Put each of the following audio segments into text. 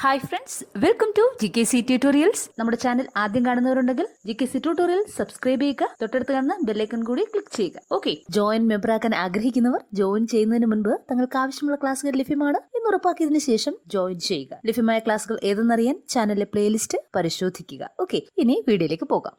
Hi friends welcome to G K C tutorials നമ്മുടെ channel ആദ്യം കാണുന്നവരുണ്ടെങ്കിൽ G K C tutorial subscribe ചെയ്യുക. തൊട്ടടുത്ത് കാണുന്ന ബെല്ലൈക്കൺ കൂടി ക്ലിക്ക് ചെയ്യുക. ഓക്കെ ജോയിൻ മെമ്പർ ആക്കാൻ ആഗ്രഹിക്കുന്നവർ ജോയിൻ ചെയ്യുന്നതിന് മുൻപ് തങ്ങൾക്ക് ആവശ്യമുള്ള ക്ലാസ്സുകൾ ലഭ്യമാണ് എന്ന് ഉറപ്പാക്കിയതിനു ശേഷം ജോയിൻ ചെയ്യുക. ലഭ്യമായ ക്ലാസ്സുകൾ ഏതെന്നറിയാൻ ചാനലിലെ പ്ലേലിസ്റ്റ് പരിശോധിക്കുക. ഓക്കെ ഇനി വീഡിയോയിലേക്ക് പോകാം.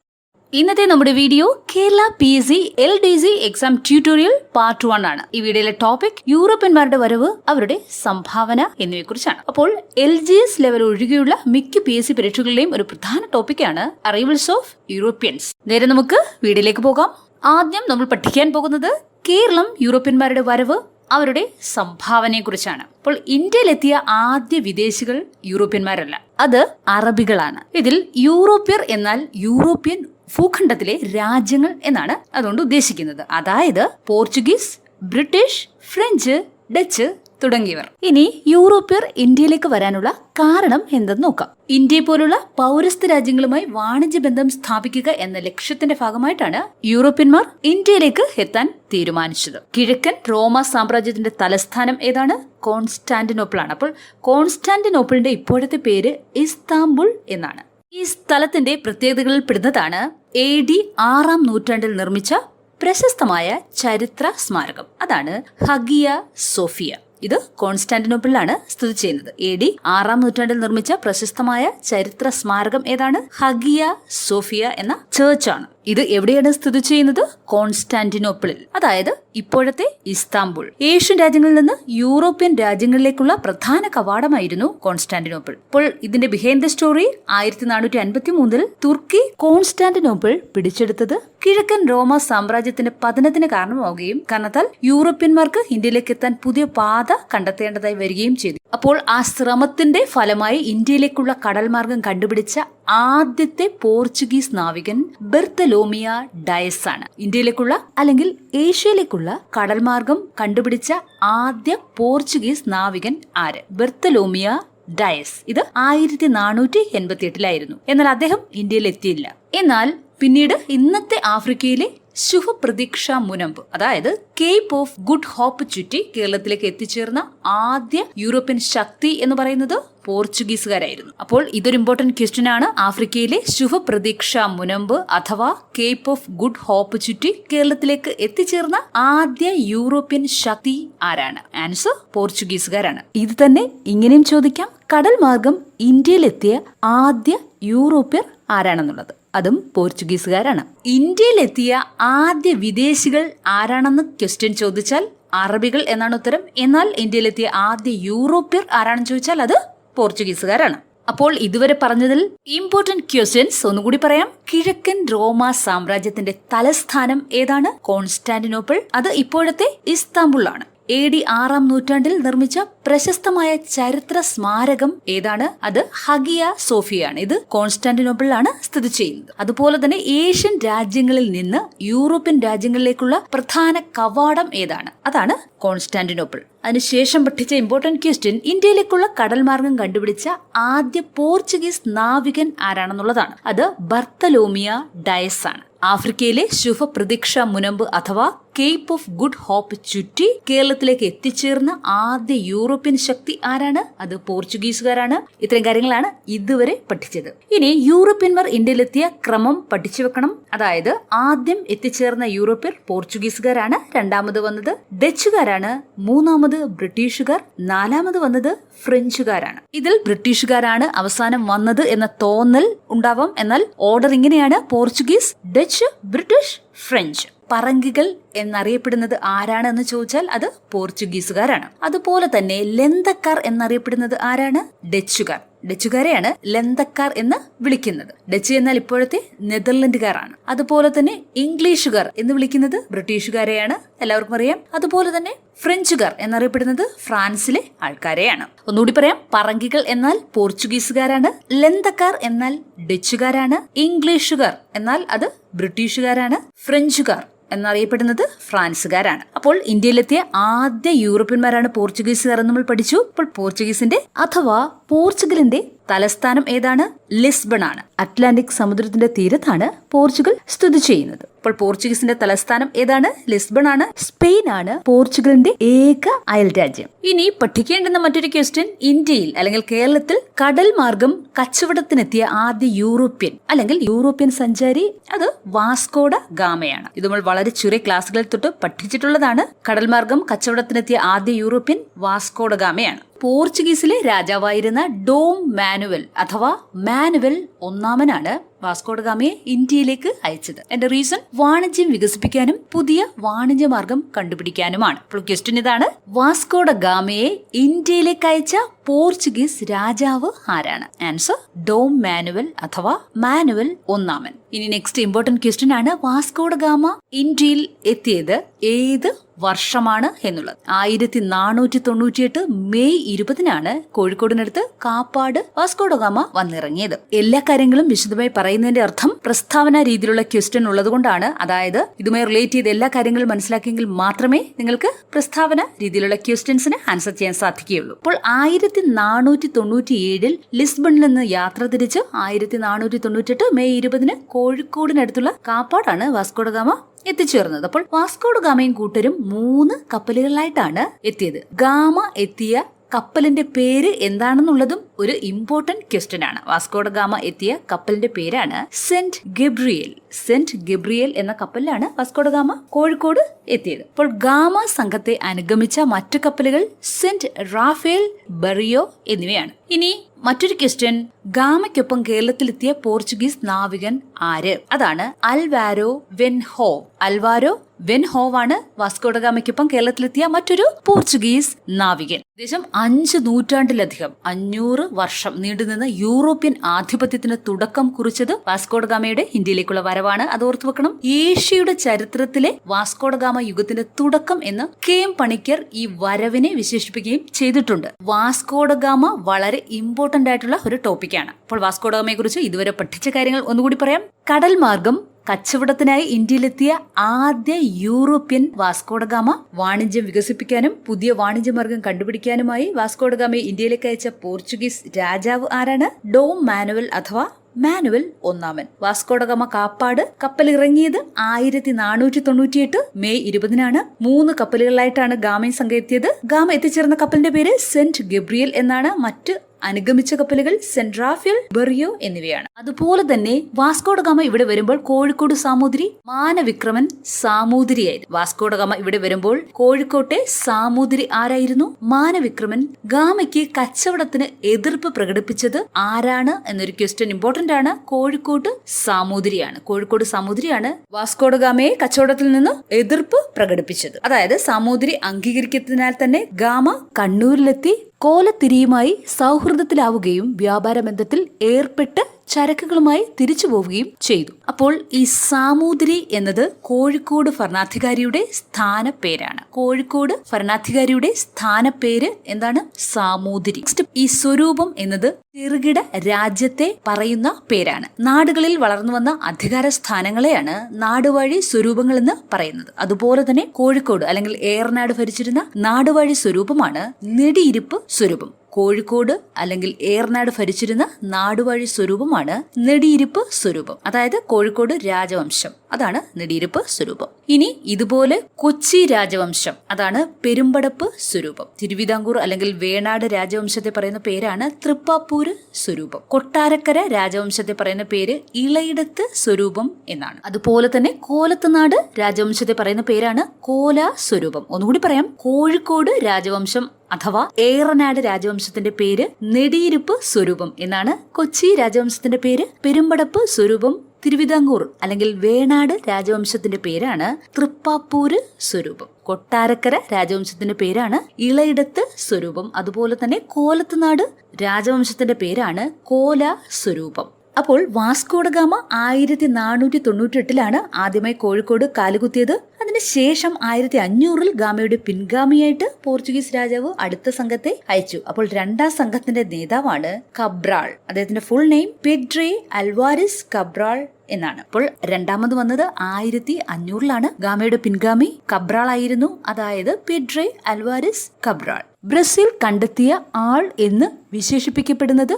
ഇന്നത്തെ നമ്മുടെ video Kerala P S C L D C exam tutorial part one ആണ്. ഈ വീഡിയോയിലെ ടോപ്പിക് യൂറോപ്യന്മാരുടെ വരവ് അവരുടെ സംഭാവന എന്നിവയെ കുറിച്ചാണ് അപ്പോൾ എൽ ജി എസ് ലെവൽ ഒഴികെയുള്ള മിക്ക പി എസ് സി പരീക്ഷകളുടെയും ഒരു പ്രധാന ടോപ്പിക്കാണ് അറൈവൽസ് ഓഫ് യൂറോപ്യൻസ് നേരെ നമുക്ക് വീഡിയോയിലേക്ക് പോകാം. ആദ്യം നമ്മൾ പഠിക്കാൻ പോകുന്നത് കേരളം യൂറോപ്യന്മാരുടെ വരവ് അവരുടെ സംഭാവനയെക്കുറിച്ചാണ്. അപ്പോൾ ഇന്ത്യയിലെത്തിയ ആദ്യ വിദേശികൾ യൂറോപ്യന്മാരല്ല അത് അറബികളാണ്. ഇതിൽ യൂറോപ്യർ എന്നാൽ യൂറോപ്യൻ ഭൂഖണ്ഡത്തിലെ രാജ്യങ്ങൾ എന്നാണ് അതുകൊണ്ട് ഉദ്ദേശിക്കുന്നത്. അതായത് പോർച്ചുഗീസ് ബ്രിട്ടീഷ് ഫ്രഞ്ച് ഡച്ച് തുടങ്ങിയവർ. ഇനി യൂറോപ്യർ ഇന്ത്യയിലേക്ക് വരാനുള്ള കാരണം എന്തെന്ന് നോക്കാം. ഇന്ത്യയെ പോലുള്ള പൗരസ്ത്യ രാജ്യങ്ങളുമായി വാണിജ്യ ബന്ധം സ്ഥാപിക്കുക എന്ന ലക്ഷ്യത്തിന്റെ ഭാഗമായിട്ടാണ് യൂറോപ്യന്മാർ ഇന്ത്യയിലേക്ക് എത്താൻ തീരുമാനിച്ചത്. കിഴക്കൻ റോമ സാമ്രാജ്യത്തിന്റെ തലസ്ഥാനം ഏതാണ്? കോൺസ്റ്റാന്റിനോപ്പിൾ ആണ് അപ്പോൾ കോൺസ്റ്റാന്റിനോപ്പിളിന്റെ ഇപ്പോഴത്തെ പേര് ഇസ്താംബുൾ എന്നാണ്. ഈ സ്ഥലത്തിന്റെ പ്രത്യേകതകളിൽ പെടുന്നതാണ് എ ഡി ആറാം നൂറ്റാണ്ടിൽ നിർമ്മിച്ച പ്രശസ്തമായ ചരിത്ര സ്മാരകം. അതാണ് ഹഗിയ സോഫിയ. ഇത് കോൺസ്റ്റാന്റിനോപ്പിളിലാണ് സ്ഥിതി ചെയ്യുന്നത്. എ ഡി ആറാം നൂറ്റാണ്ടിൽ നിർമ്മിച്ച പ്രശസ്തമായ ചരിത്ര സ്മാരകം ഏതാണ്? ഹഗിയ സോഫിയ എന്ന ചേർച്ചാണ് ഇത് എവിടെയാണ് സ്ഥിതി ചെയ്യുന്നത്? കോൺസ്റ്റാന്റിനോപ്പിളിൽ. അതായത് ഇപ്പോഴത്തെ ഇസ്താംബുൾ. ഏഷ്യൻ രാജ്യങ്ങളിൽ നിന്ന് യൂറോപ്യൻ രാജ്യങ്ങളിലേക്കുള്ള പ്രധാന കവാടമായിരുന്നു കോൺസ്റ്റാന്റിനോപ്പിൾ. ഇപ്പോൾ ഇതിന്റെ ബിഹൈൻഡ് ദ സ്റ്റോറി ആയിരത്തി നാനൂറ്റി അൻപത്തി മൂന്നിൽ തുർക്കി കോൺസ്റ്റാന്റിനോപ്പിൾ പിടിച്ചെടുത്തത് കിഴക്കൻ റോമ സാമ്രാജ്യത്തിന്റെ പതനത്തിന് കാരണമാവുകയും കാരണത്താൽ യൂറോപ്യന്മാർക്ക് ഇന്ത്യയിലേക്ക് എത്താൻ പുതിയ പാത കണ്ടെത്തേണ്ടതായി വരികയും ചെയ്തു. അപ്പോൾ ആ ശ്രമത്തിന്റെ ഫലമായി ഇന്ത്യയിലേക്കുള്ള കടൽമാർഗം കണ്ടുപിടിച്ച ആദ്യത്തെ പോർച്ചുഗീസ് നാവികൻ ബെർത്തലോമിയ ഡയസ് ആണ് ഇന്ത്യയിലേക്കുള്ള അല്ലെങ്കിൽ ഏഷ്യയിലേക്കുള്ള കടൽമാർഗം കണ്ടുപിടിച്ച ആദ്യ പോർച്ചുഗീസ് നാവികൻ ആര്? Bartolomeu Dias. ഇത് ആയിരത്തി നാനൂറ്റി എൺപത്തി എട്ടിലായിരുന്നു എന്നാൽ അദ്ദേഹം ഇന്ത്യയിൽ എത്തിയില്ല എന്നാൽ പിന്നീട് ഇന്നത്തെ ആഫ്രിക്കയിലെ ശുഭപ്രതീക്ഷ മുനമ്പ് അതായത് കേപ്പ് ഓഫ് ഗുഡ് ഹോപ്പ് ചുറ്റി കേരളത്തിലേക്ക് എത്തിച്ചേർന്ന ആദ്യ യൂറോപ്യൻ ശക്തി എന്ന് പറയുന്നത് പോർച്ചുഗീസുകാരായിരുന്നു. അപ്പോൾ ഇതൊരു ഇമ്പോർട്ടന്റ് ക്വസ്റ്റ്യൻ ആണ്. ആഫ്രിക്കയിലെ ശുഭപ്രതീക്ഷ മുനമ്പ് അഥവാ കേപ്പ് ഓഫ് ഗുഡ് ഹോപ്പ് ചുറ്റി കേരളത്തിലേക്ക് എത്തിച്ചേർന്ന ആദ്യ യൂറോപ്യൻ ശക്തി ആരാണ്? ആൻസർ പോർച്ചുഗീസുകാരാണ്. ഇത് തന്നെ ഇങ്ങനെയും ചോദിക്കാം. കടൽ മാർഗം ഇന്ത്യയിലെത്തിയ ആദ്യ യൂറോപ്യർ ആരാണെന്നുള്ളത്? അതും പോർച്ചുഗീസുകാരാണ്. ഇന്ത്യയിലെത്തിയ ആദ്യ വിദേശികൾ ആരാണെന്ന് ക്വസ്റ്റ്യൻ ചോദിച്ചാൽ അറബികൾ എന്നാണ് ഉത്തരം. എന്നാൽ ഇന്ത്യയിലെത്തിയ ആദ്യ യൂറോപ്യർ ആരാണെന്ന് ചോദിച്ചാൽ അത് പോർച്ചുഗീസുകാരാണ്. അപ്പോൾ ഇതുവരെ പറഞ്ഞതിൽ ഇമ്പോർട്ടന്റ് ക്വസ്റ്റ്യൻസ് ഒന്നുകൂടി പറയാം. കിഴക്കൻ റോമ സാമ്രാജ്യത്തിന്റെ തലസ്ഥാനം ഏതാണ്? കോൺസ്റ്റാന്റിനോപ്പിൾ. അത് ഇപ്പോഴത്തെ ഇസ്താംബുൾ ആണ് എ ഡി ആറാം നൂറ്റാണ്ടിൽ നിർമ്മിച്ച പ്രശസ്തമായ ചരിത്ര സ്മാരകം ഏതാണ്? അത് ഹഗിയ സോഫിയാണ്. ഇത് കോൺസ്റ്റാന്റിനോപ്പിളിലാണ് സ്ഥിതി ചെയ്യുന്നത്. അതുപോലെ തന്നെ ഏഷ്യൻ രാജ്യങ്ങളിൽ നിന്ന് യൂറോപ്യൻ രാജ്യങ്ങളിലേക്കുള്ള പ്രധാന കവാടം ഏതാണ്? അതാണ് കോൺസ്റ്റാന്റിനോപ്പിൾ. അതിനുശേഷം പഠിച്ച ഇമ്പോർട്ടന്റ് ക്വസ്റ്റ്യൻ ഇന്ത്യയിലേക്കുള്ള കടൽ മാർഗം കണ്ടുപിടിച്ച ആദ്യ പോർച്ചുഗീസ് നാവികൻ ആരാണെന്നുള്ളതാണ്. അത് ബർത്തലോമിയ ഡയസ് ആണ്. ആഫ്രിക്കയിലെ ശുഭപ്രതീക്ഷ മുനമ്പ് അഥവാ കേപ്പ് ഓഫ് ഗുഡ് ഹോപ്പ് ചുറ്റി കേരളത്തിലേക്ക് എത്തിച്ചേർന്ന ആദ്യ യൂറോപ്യൻ ശക്തി ആരാണ്? അത് പോർച്ചുഗീസുകാരാണ്. ഇത്തരം കാര്യങ്ങളാണ് ഇതുവരെ പഠിച്ചത്. ഇനി യൂറോപ്യന്മാർ ഇന്ത്യയിലെത്തിയ ക്രമം പഠിച്ചു വെക്കണം. അതായത് ആദ്യം എത്തിച്ചേർന്ന യൂറോപ്യർ പോർച്ചുഗീസുകാരാണ്. രണ്ടാമത് വന്നത് ഡച്ചുകാരാണ്. മൂന്നാമത് ബ്രിട്ടീഷുകാർ. നാലാമത് വന്നത് ഫ്രഞ്ചുകാരാണ്. ഇതിൽ ബ്രിട്ടീഷുകാരാണ് അവസാനം വന്നത് എന്ന തോന്നൽ ഉണ്ടാവാം. എന്നാൽ ഓർഡർ ഇങ്ങനെയാണ്. Portuguese Dutch British French. പറങ്കികൾ എന്നറിയപ്പെടുന്നത് ആരാണ് എന്ന് ചോദിച്ചാൽ അത് പോർച്ചുഗീസുകാരാണ്. അതുപോലെ തന്നെ ലെന്തക്കാർ എന്നറിയപ്പെടുന്നത് ആരാണ്? ഡച്ചുകാർ. ഡച്ചുകാരെയാണ് ലെന്തക്കാർ എന്ന് വിളിക്കുന്നത്. ഡച്ച് എന്നാൽ ഇപ്പോഴത്തെ നെതർലൻഡുകാരാണ്. അതുപോലെ തന്നെ ഇംഗ്ലീഷുകാർ എന്ന് വിളിക്കുന്നത് ബ്രിട്ടീഷുകാരെയാണ്. എല്ലാവർക്കും അറിയാം. അതുപോലെ തന്നെ ഫ്രഞ്ചുകാർ എന്നറിയപ്പെടുന്നത് ഫ്രാൻസിലെ ആൾക്കാരെയാണ്. ഒന്നുകൂടി പറയാം. പറങ്കികൾ എന്നാൽ പോർച്ചുഗീസുകാരാണ്. ലെന്തക്കാർ എന്നാൽ ഡച്ചുകാരാണ്. ഇംഗ്ലീഷുകാർ എന്നാൽ അത് ബ്രിട്ടീഷുകാരാണ്. ഫ്രഞ്ചുകാർ എന്നറിയപ്പെടുന്നത് ഫ്രാൻസുകാരാണ്. അപ്പോൾ ഇന്ത്യയിലെത്തിയ ആദ്യ യൂറോപ്യന്മാരാണ് പോർച്ചുഗീസുകാർ നമ്മൾ പഠിച്ചു. അപ്പോൾ പോർച്ചുഗീസിന്റെ അഥവാ പോർച്ചുഗലിന്റെ തലസ്ഥാനം ഏതാണ്? ലിസ്ബൺ ആണ് അറ്റ്ലാന്റിക് സമുദ്രത്തിന്റെ തീരത്താണ് പോർച്ചുഗൽ സ്ഥിതി ചെയ്യുന്നത്. അപ്പോൾ പോർച്ചുഗീസിന്റെ തലസ്ഥാനം ഏതാണ്? ലിസ്ബൺ ആണ് സ്പെയിൻ ആണ് പോർച്ചുഗലിന്റെ ഏക അയൽ രാജ്യം. ഇനി പഠിക്കേണ്ടുന്ന മറ്റൊരു ക്വസ്റ്റ്യൻ ഇന്ത്യയിൽ അല്ലെങ്കിൽ കേരളത്തിൽ കടൽ മാർഗം കച്ചവടത്തിനെത്തിയ ആദ്യ യൂറോപ്യൻ അല്ലെങ്കിൽ യൂറോപ്യൻ സഞ്ചാരി അത് വാസ്കോഡ ഗാമയാണ്. ഇത് നമ്മൾ വളരെ ചെറിയ ക്ലാസ്സുകളിൽ തൊട്ട് പഠിച്ചിട്ടുള്ളതാണ്. കടൽ മാർഗം കച്ചവടത്തിനെത്തിയ ആദ്യ യൂറോപ്യൻ വാസ്കോഡഗാമയാണ്. പോർച്ചുഗീസിലെ രാജാവായിരുന്ന ഡോം മാനുവൽ അഥവാ മാനുവൽ ഒന്നാമനാണ് വാസ്കോഡഗാമയെ ഇന്ത്യയിലേക്ക് അയച്ചത്. എന്റെ റീസൺ വാണിജ്യം വികസിപ്പിക്കാനും പുതിയ വാണിജ്യ മാർഗം കണ്ടുപിടിക്കാനുമാണ്. അപ്പോൾ ക്വസ്റ്റ്യൻ ഇതാണ് വാസ്കോഡഗാമയെ ഇന്ത്യയിലേക്ക് അയച്ച പോർച്ചുഗീസ് രാജാവ് ആരാണ്? ആൻസർ ഡോം മാനുവൽ അഥവാ മാനുവൽ ഒന്നാമൻ. ഇനി നെക്സ്റ്റ് ഇമ്പോർട്ടന്റ് ക്വസ്റ്റ്യൻ ആണ് വാസ്കോഡഗാമ ഇന്ത്യയിൽ എത്തിയത് ഏത് വർഷമാണ് എന്നുള്ളത്. ആയിരത്തി നാനൂറ്റി തൊണ്ണൂറ്റിയെട്ട് മെയ് ഇരുപതിനാണ് കോഴിക്കോടിനടുത്ത് കാപ്പാട് വാസ്കോഡഗാമ വന്നിറങ്ങിയത്. എല്ലാ കാര്യങ്ങളും വിശദമായി പറയുന്നതിന്റെ അർത്ഥം പ്രസ്താവന രീതിയിലുള്ള ക്വസ്റ്റ്യൻ ഉള്ളതുകൊണ്ടാണ്. അതായത് ഇതുമായി റിലേറ്റ് ചെയ്ത് എല്ലാ കാര്യങ്ങളും മനസ്സിലാക്കിയെങ്കിൽ മാത്രമേ നിങ്ങൾക്ക് പ്രസ്താവന രീതിയിലുള്ള ക്വസ്റ്റ്യൻസിന് ആൻസർ ചെയ്യാൻ സാധിക്കുകയുള്ളൂ. അപ്പോൾ ആയിരത്തി നാനൂറ്റി തൊണ്ണൂറ്റി ഏഴിൽ ലിസ്ബണിൽ നിന്ന് യാത്ര തിരിച്ച് ആയിരത്തി നാനൂറ്റി തൊണ്ണൂറ്റെട്ട് മെയ് ഇരുപതിന് കോഴിക്കോടിനടുത്തുള്ള കാപ്പാടാണ് വാസ്കോഡഗാമ എത്തിച്ചേർന്നത്. അപ്പോൾ വാസ്കോഡ് ഗാമയും കൂട്ടരും മൂന്ന് കപ്പലുകളിലായിട്ടാണ് എത്തിയത്. ഗാമ എത്തിയ കപ്പലിന്റെ പേര് എന്താണെന്നുള്ളതും ഒരു ഇമ്പോർട്ടന്റ് ക്വസ്റ്റ്യൻ ആണ്. വാസ്കോഡഗാമ എത്തിയ കപ്പലിന്റെ പേരാണ് സെന്റ് ഗബ്രിയേൽ. സെന്റ് ഗബ്രിയേൽ എന്ന കപ്പലിലാണ് വാസ്കോഡഗാമ കോഴിക്കോട് എത്തിയത്. അപ്പോൾ ഗാമ സംഘത്തെ അനുഗമിച്ച മറ്റു കപ്പലുകൾ സെന്റ് റാഫേൽ ബറിയോ എന്നിവയാണ്. ഇനി മറ്റൊരു ക്വസ്റ്റ്യൻ ഗാമയ്ക്കൊപ്പം കേരളത്തിലെത്തിയ പോർച്ചുഗീസ് നാവികൻ ആര്? അതാണ് അൽവാരോ വെൻഹോ. അൽവാരോ വെൻഹോവാണ് വാസ്കോഡഗാമയ്ക്കൊപ്പം കേരളത്തിലെത്തിയ മറ്റൊരു പോർച്ചുഗീസ് നാവികൻ. ഏകദേശം അഞ്ച് നൂറ്റാണ്ടിലധികം അഞ്ഞൂറ് വർഷം നീണ്ടുനിന്ന യൂറോപ്യൻ ആധിപത്യത്തിന് തുടക്കം കുറിച്ചത് വാസ്കോഡഗാമയുടെ ഇന്ത്യയിലേക്കുള്ള വരവാണ്. അത് ഓർത്തു വെക്കണം ഏഷ്യയുടെ ചരിത്രത്തിലെ വാസ്കോഡഗാമ യുഗത്തിന്റെ തുടക്കം എന്ന് കെ എം പണിക്കർ ഈ വരവിനെ വിശേഷിപ്പിക്കുകയും ചെയ്തിട്ടുണ്ട്. വാസ്കോഡഗാമ വളരെ ഇമ്പോർട്ടന്റ് ആയിട്ടുള്ള ഒരു ടോപ്പിക്കാണ് അപ്പോൾ വാസ്കോഡഗാമയെ കുറിച്ച് ഇതുവരെ പഠിച്ച കാര്യങ്ങൾ ഒന്നുകൂടി പറയാം. കടൽ മാർഗം കച്ചവടത്തിനായി ഇന്ത്യയിലെത്തിയ ആദ്യ യൂറോപ്യൻ വാസ്കോഡഗാമ വാണിജ്യം വികസിപ്പിക്കാനും പുതിയ വാണിജ്യമാർഗം കണ്ടുപിടിക്കാനുമായി വാസ്കോഡഗാമയെ ഇന്ത്യയിലേക്ക് അയച്ച പോർച്ചുഗീസ് രാജാവ് ആരാണ്? ഡോം മാനുവൽ അഥവാ മാനുവൽ ഒന്നാമൻ. വാസ്കോഡഗാമ കാപ്പാട് കപ്പൽ ഇറങ്ങിയത് ആയിരത്തി നാനൂറ്റി തൊണ്ണൂറ്റിയെട്ട് മെയ് ഇരുപതിനാണ്. മൂന്ന് കപ്പലുകളിലായിട്ടാണ് ഗാമയും സംഘം എത്തിയത് ഗാമ എത്തിച്ചേർന്ന കപ്പലിന്റെ പേര് സെന്റ് ഗബ്രിയൽ എന്നാണ്. മറ്റ് അനുഗമിച്ച കപ്പലുകൾ സെൻട്രാഫിയൽ ബെറിയോ എന്നിവയാണ്. അതുപോലെ തന്നെ വാസ്കോഡഗാമ ഇവിടെ വരുമ്പോൾ കോഴിക്കോട് സാമൂതിരി മാനവിക്രമൻ സാമൂതിരിയായിരുന്നു. വാസ്കോഡഗാമ ഇവിടെ വരുമ്പോൾ കോഴിക്കോട്ടെ സാമൂതിരി ആരായിരുന്നു? മാനവിക്രമൻ. ഗാമയ്ക്ക് കച്ചവടത്തിന് എതിർപ്പ് പ്രകടിപ്പിച്ചത് ആരാണ് എന്നൊരു ക്വസ്റ്റ്യൻ ഇമ്പോർട്ടന്റ് ആണ്. കോഴിക്കോട് സാമൂതിരിയാണ്. കോഴിക്കോട് സാമൂതിരിയാണ് വാസ്കോഡഗാമയെ കച്ചവടത്തിൽ നിന്ന് എതിർപ്പ് പ്രകടിപ്പിച്ചത്. അതായത് സാമൂതിരി അംഗീകരിക്കുന്നതിനാൽ തന്നെ ഗാമ കണ്ണൂരിലെത്തി കോലത്തിരിയുമായി സൗഹൃദത്തിലാവുകയും വ്യാപാര ബന്ധത്തിൽ ഏർപ്പെട്ട് ചരക്കുകളുമായി തിരിച്ചു പോവുകയും ചെയ്തു. അപ്പോൾ ഈ സാമൂതിരി എന്നത് കോഴിക്കോട് ഭരണാധികാരിയുടെ സ്ഥാനപ്പേരാണ്. കോഴിക്കോട് ഭരണാധികാരിയുടെ സ്ഥാനപ്പേര് എന്താണ്? സാമൂതിരി. ഈ സ്വരൂപം എന്നത് ചെറുകിട രാജ്യത്തെ പറയുന്ന പേരാണ്. നാടുകളിൽ വളർന്നു വന്ന അധികാര സ്ഥാനങ്ങളെയാണ് നാടുവാഴി സ്വരൂപങ്ങൾ എന്ന് പറയുന്നത്. അതുപോലെ തന്നെ കോഴിക്കോട് അല്ലെങ്കിൽ ഏറനാട് ഭരിച്ചിരുന്ന നാടുവാഴി സ്വരൂപമാണ് നെടിയിരിപ്പ് സ്വരൂപം. കോഴിക്കോട് അല്ലെങ്കിൽ ഏർനാട് ഭരിച്ചിരുന്ന നാടുവഴി സ്വരൂപമാണ് നെടിയിരുപ്പ് സ്വരൂപം. അതായത് കോഴിക്കോട് രാജവംശം. അതാണ് നെടിയിരുപ്പ് സ്വരൂപം. ഇനി ഇതുപോലെ കൊച്ചി രാജവംശം. അതാണ് പെരുമ്പടപ്പ് സ്വരൂപം. തിരുവിതാംകൂർ അല്ലെങ്കിൽ വേണാട് രാജവംശത്തെ പറയുന്ന പേരാണ് തൃപ്പാപ്പൂര് സ്വരൂപം. കൊട്ടാരക്കര രാജവംശത്തെ പറയുന്ന പേര് ഇളയിടത്ത് സ്വരൂപം എന്നാണ്. അതുപോലെ തന്നെ കോലത്തുനാട് രാജവംശത്തെ പറയുന്ന പേരാണ് കോല സ്വരൂപം. ഒന്നുകൂടി പറയാം. കോഴിക്കോട് രാജവംശം അഥവാ ഏറനാട് രാജവംശത്തിന്റെ പേര് നെടിയിരുപ്പ് സ്വരൂപം എന്നാണ് കൊച്ചി രാജവംശത്തിന്റെ പേര്. പെരുമ്പടപ്പ് സ്വരൂപം തിരുവിതാംകൂർ അല്ലെങ്കിൽ വേണാട് രാജവംശത്തിന്റെ പേരാണ് തൃപ്പാപ്പൂര് സ്വരൂപം. കൊട്ടാരക്കര രാജവംശത്തിന്റെ പേരാണ് ഇളയിടത്ത് സ്വരൂപം. അതുപോലെ തന്നെ കോലത്തുനാട് രാജവംശത്തിന്റെ പേരാണ് കോല സ്വരൂപം. അപ്പോൾ വാസ്കോഡഗാമ ആയിരത്തി നാനൂറ്റി തൊണ്ണൂറ്റി എട്ടിലാണ് ആദ്യമായി കോഴിക്കോട് കാലുകുത്തിയത്. അതിനുശേഷം ആയിരത്തി അഞ്ഞൂറിൽ ഗാമയുടെ പിൻഗാമിയായിട്ട് പോർച്ചുഗീസ് രാജാവ് അടുത്ത സംഘത്തെ അയച്ചു. അപ്പോൾ രണ്ടാം സംഘത്തിന്റെ നേതാവാണ് കബ്രാൾ. അദ്ദേഹത്തിന്റെ full name Pedro Alvares Cabral എന്നാണ്. അപ്പോൾ രണ്ടാമത് വന്നത് ആയിരത്തി അഞ്ഞൂറിലാണ് ഗാമയുടെ പിൻഗാമി കബ്രാൾ ആയിരുന്നു. അതായത് പെഡ്രെ അൽവാരിസ് കബ്രാൾ. ബ്രസീൽ കണ്ടെത്തിയ ആൾ എന്ന് വിശേഷിപ്പിക്കപ്പെടുന്നത്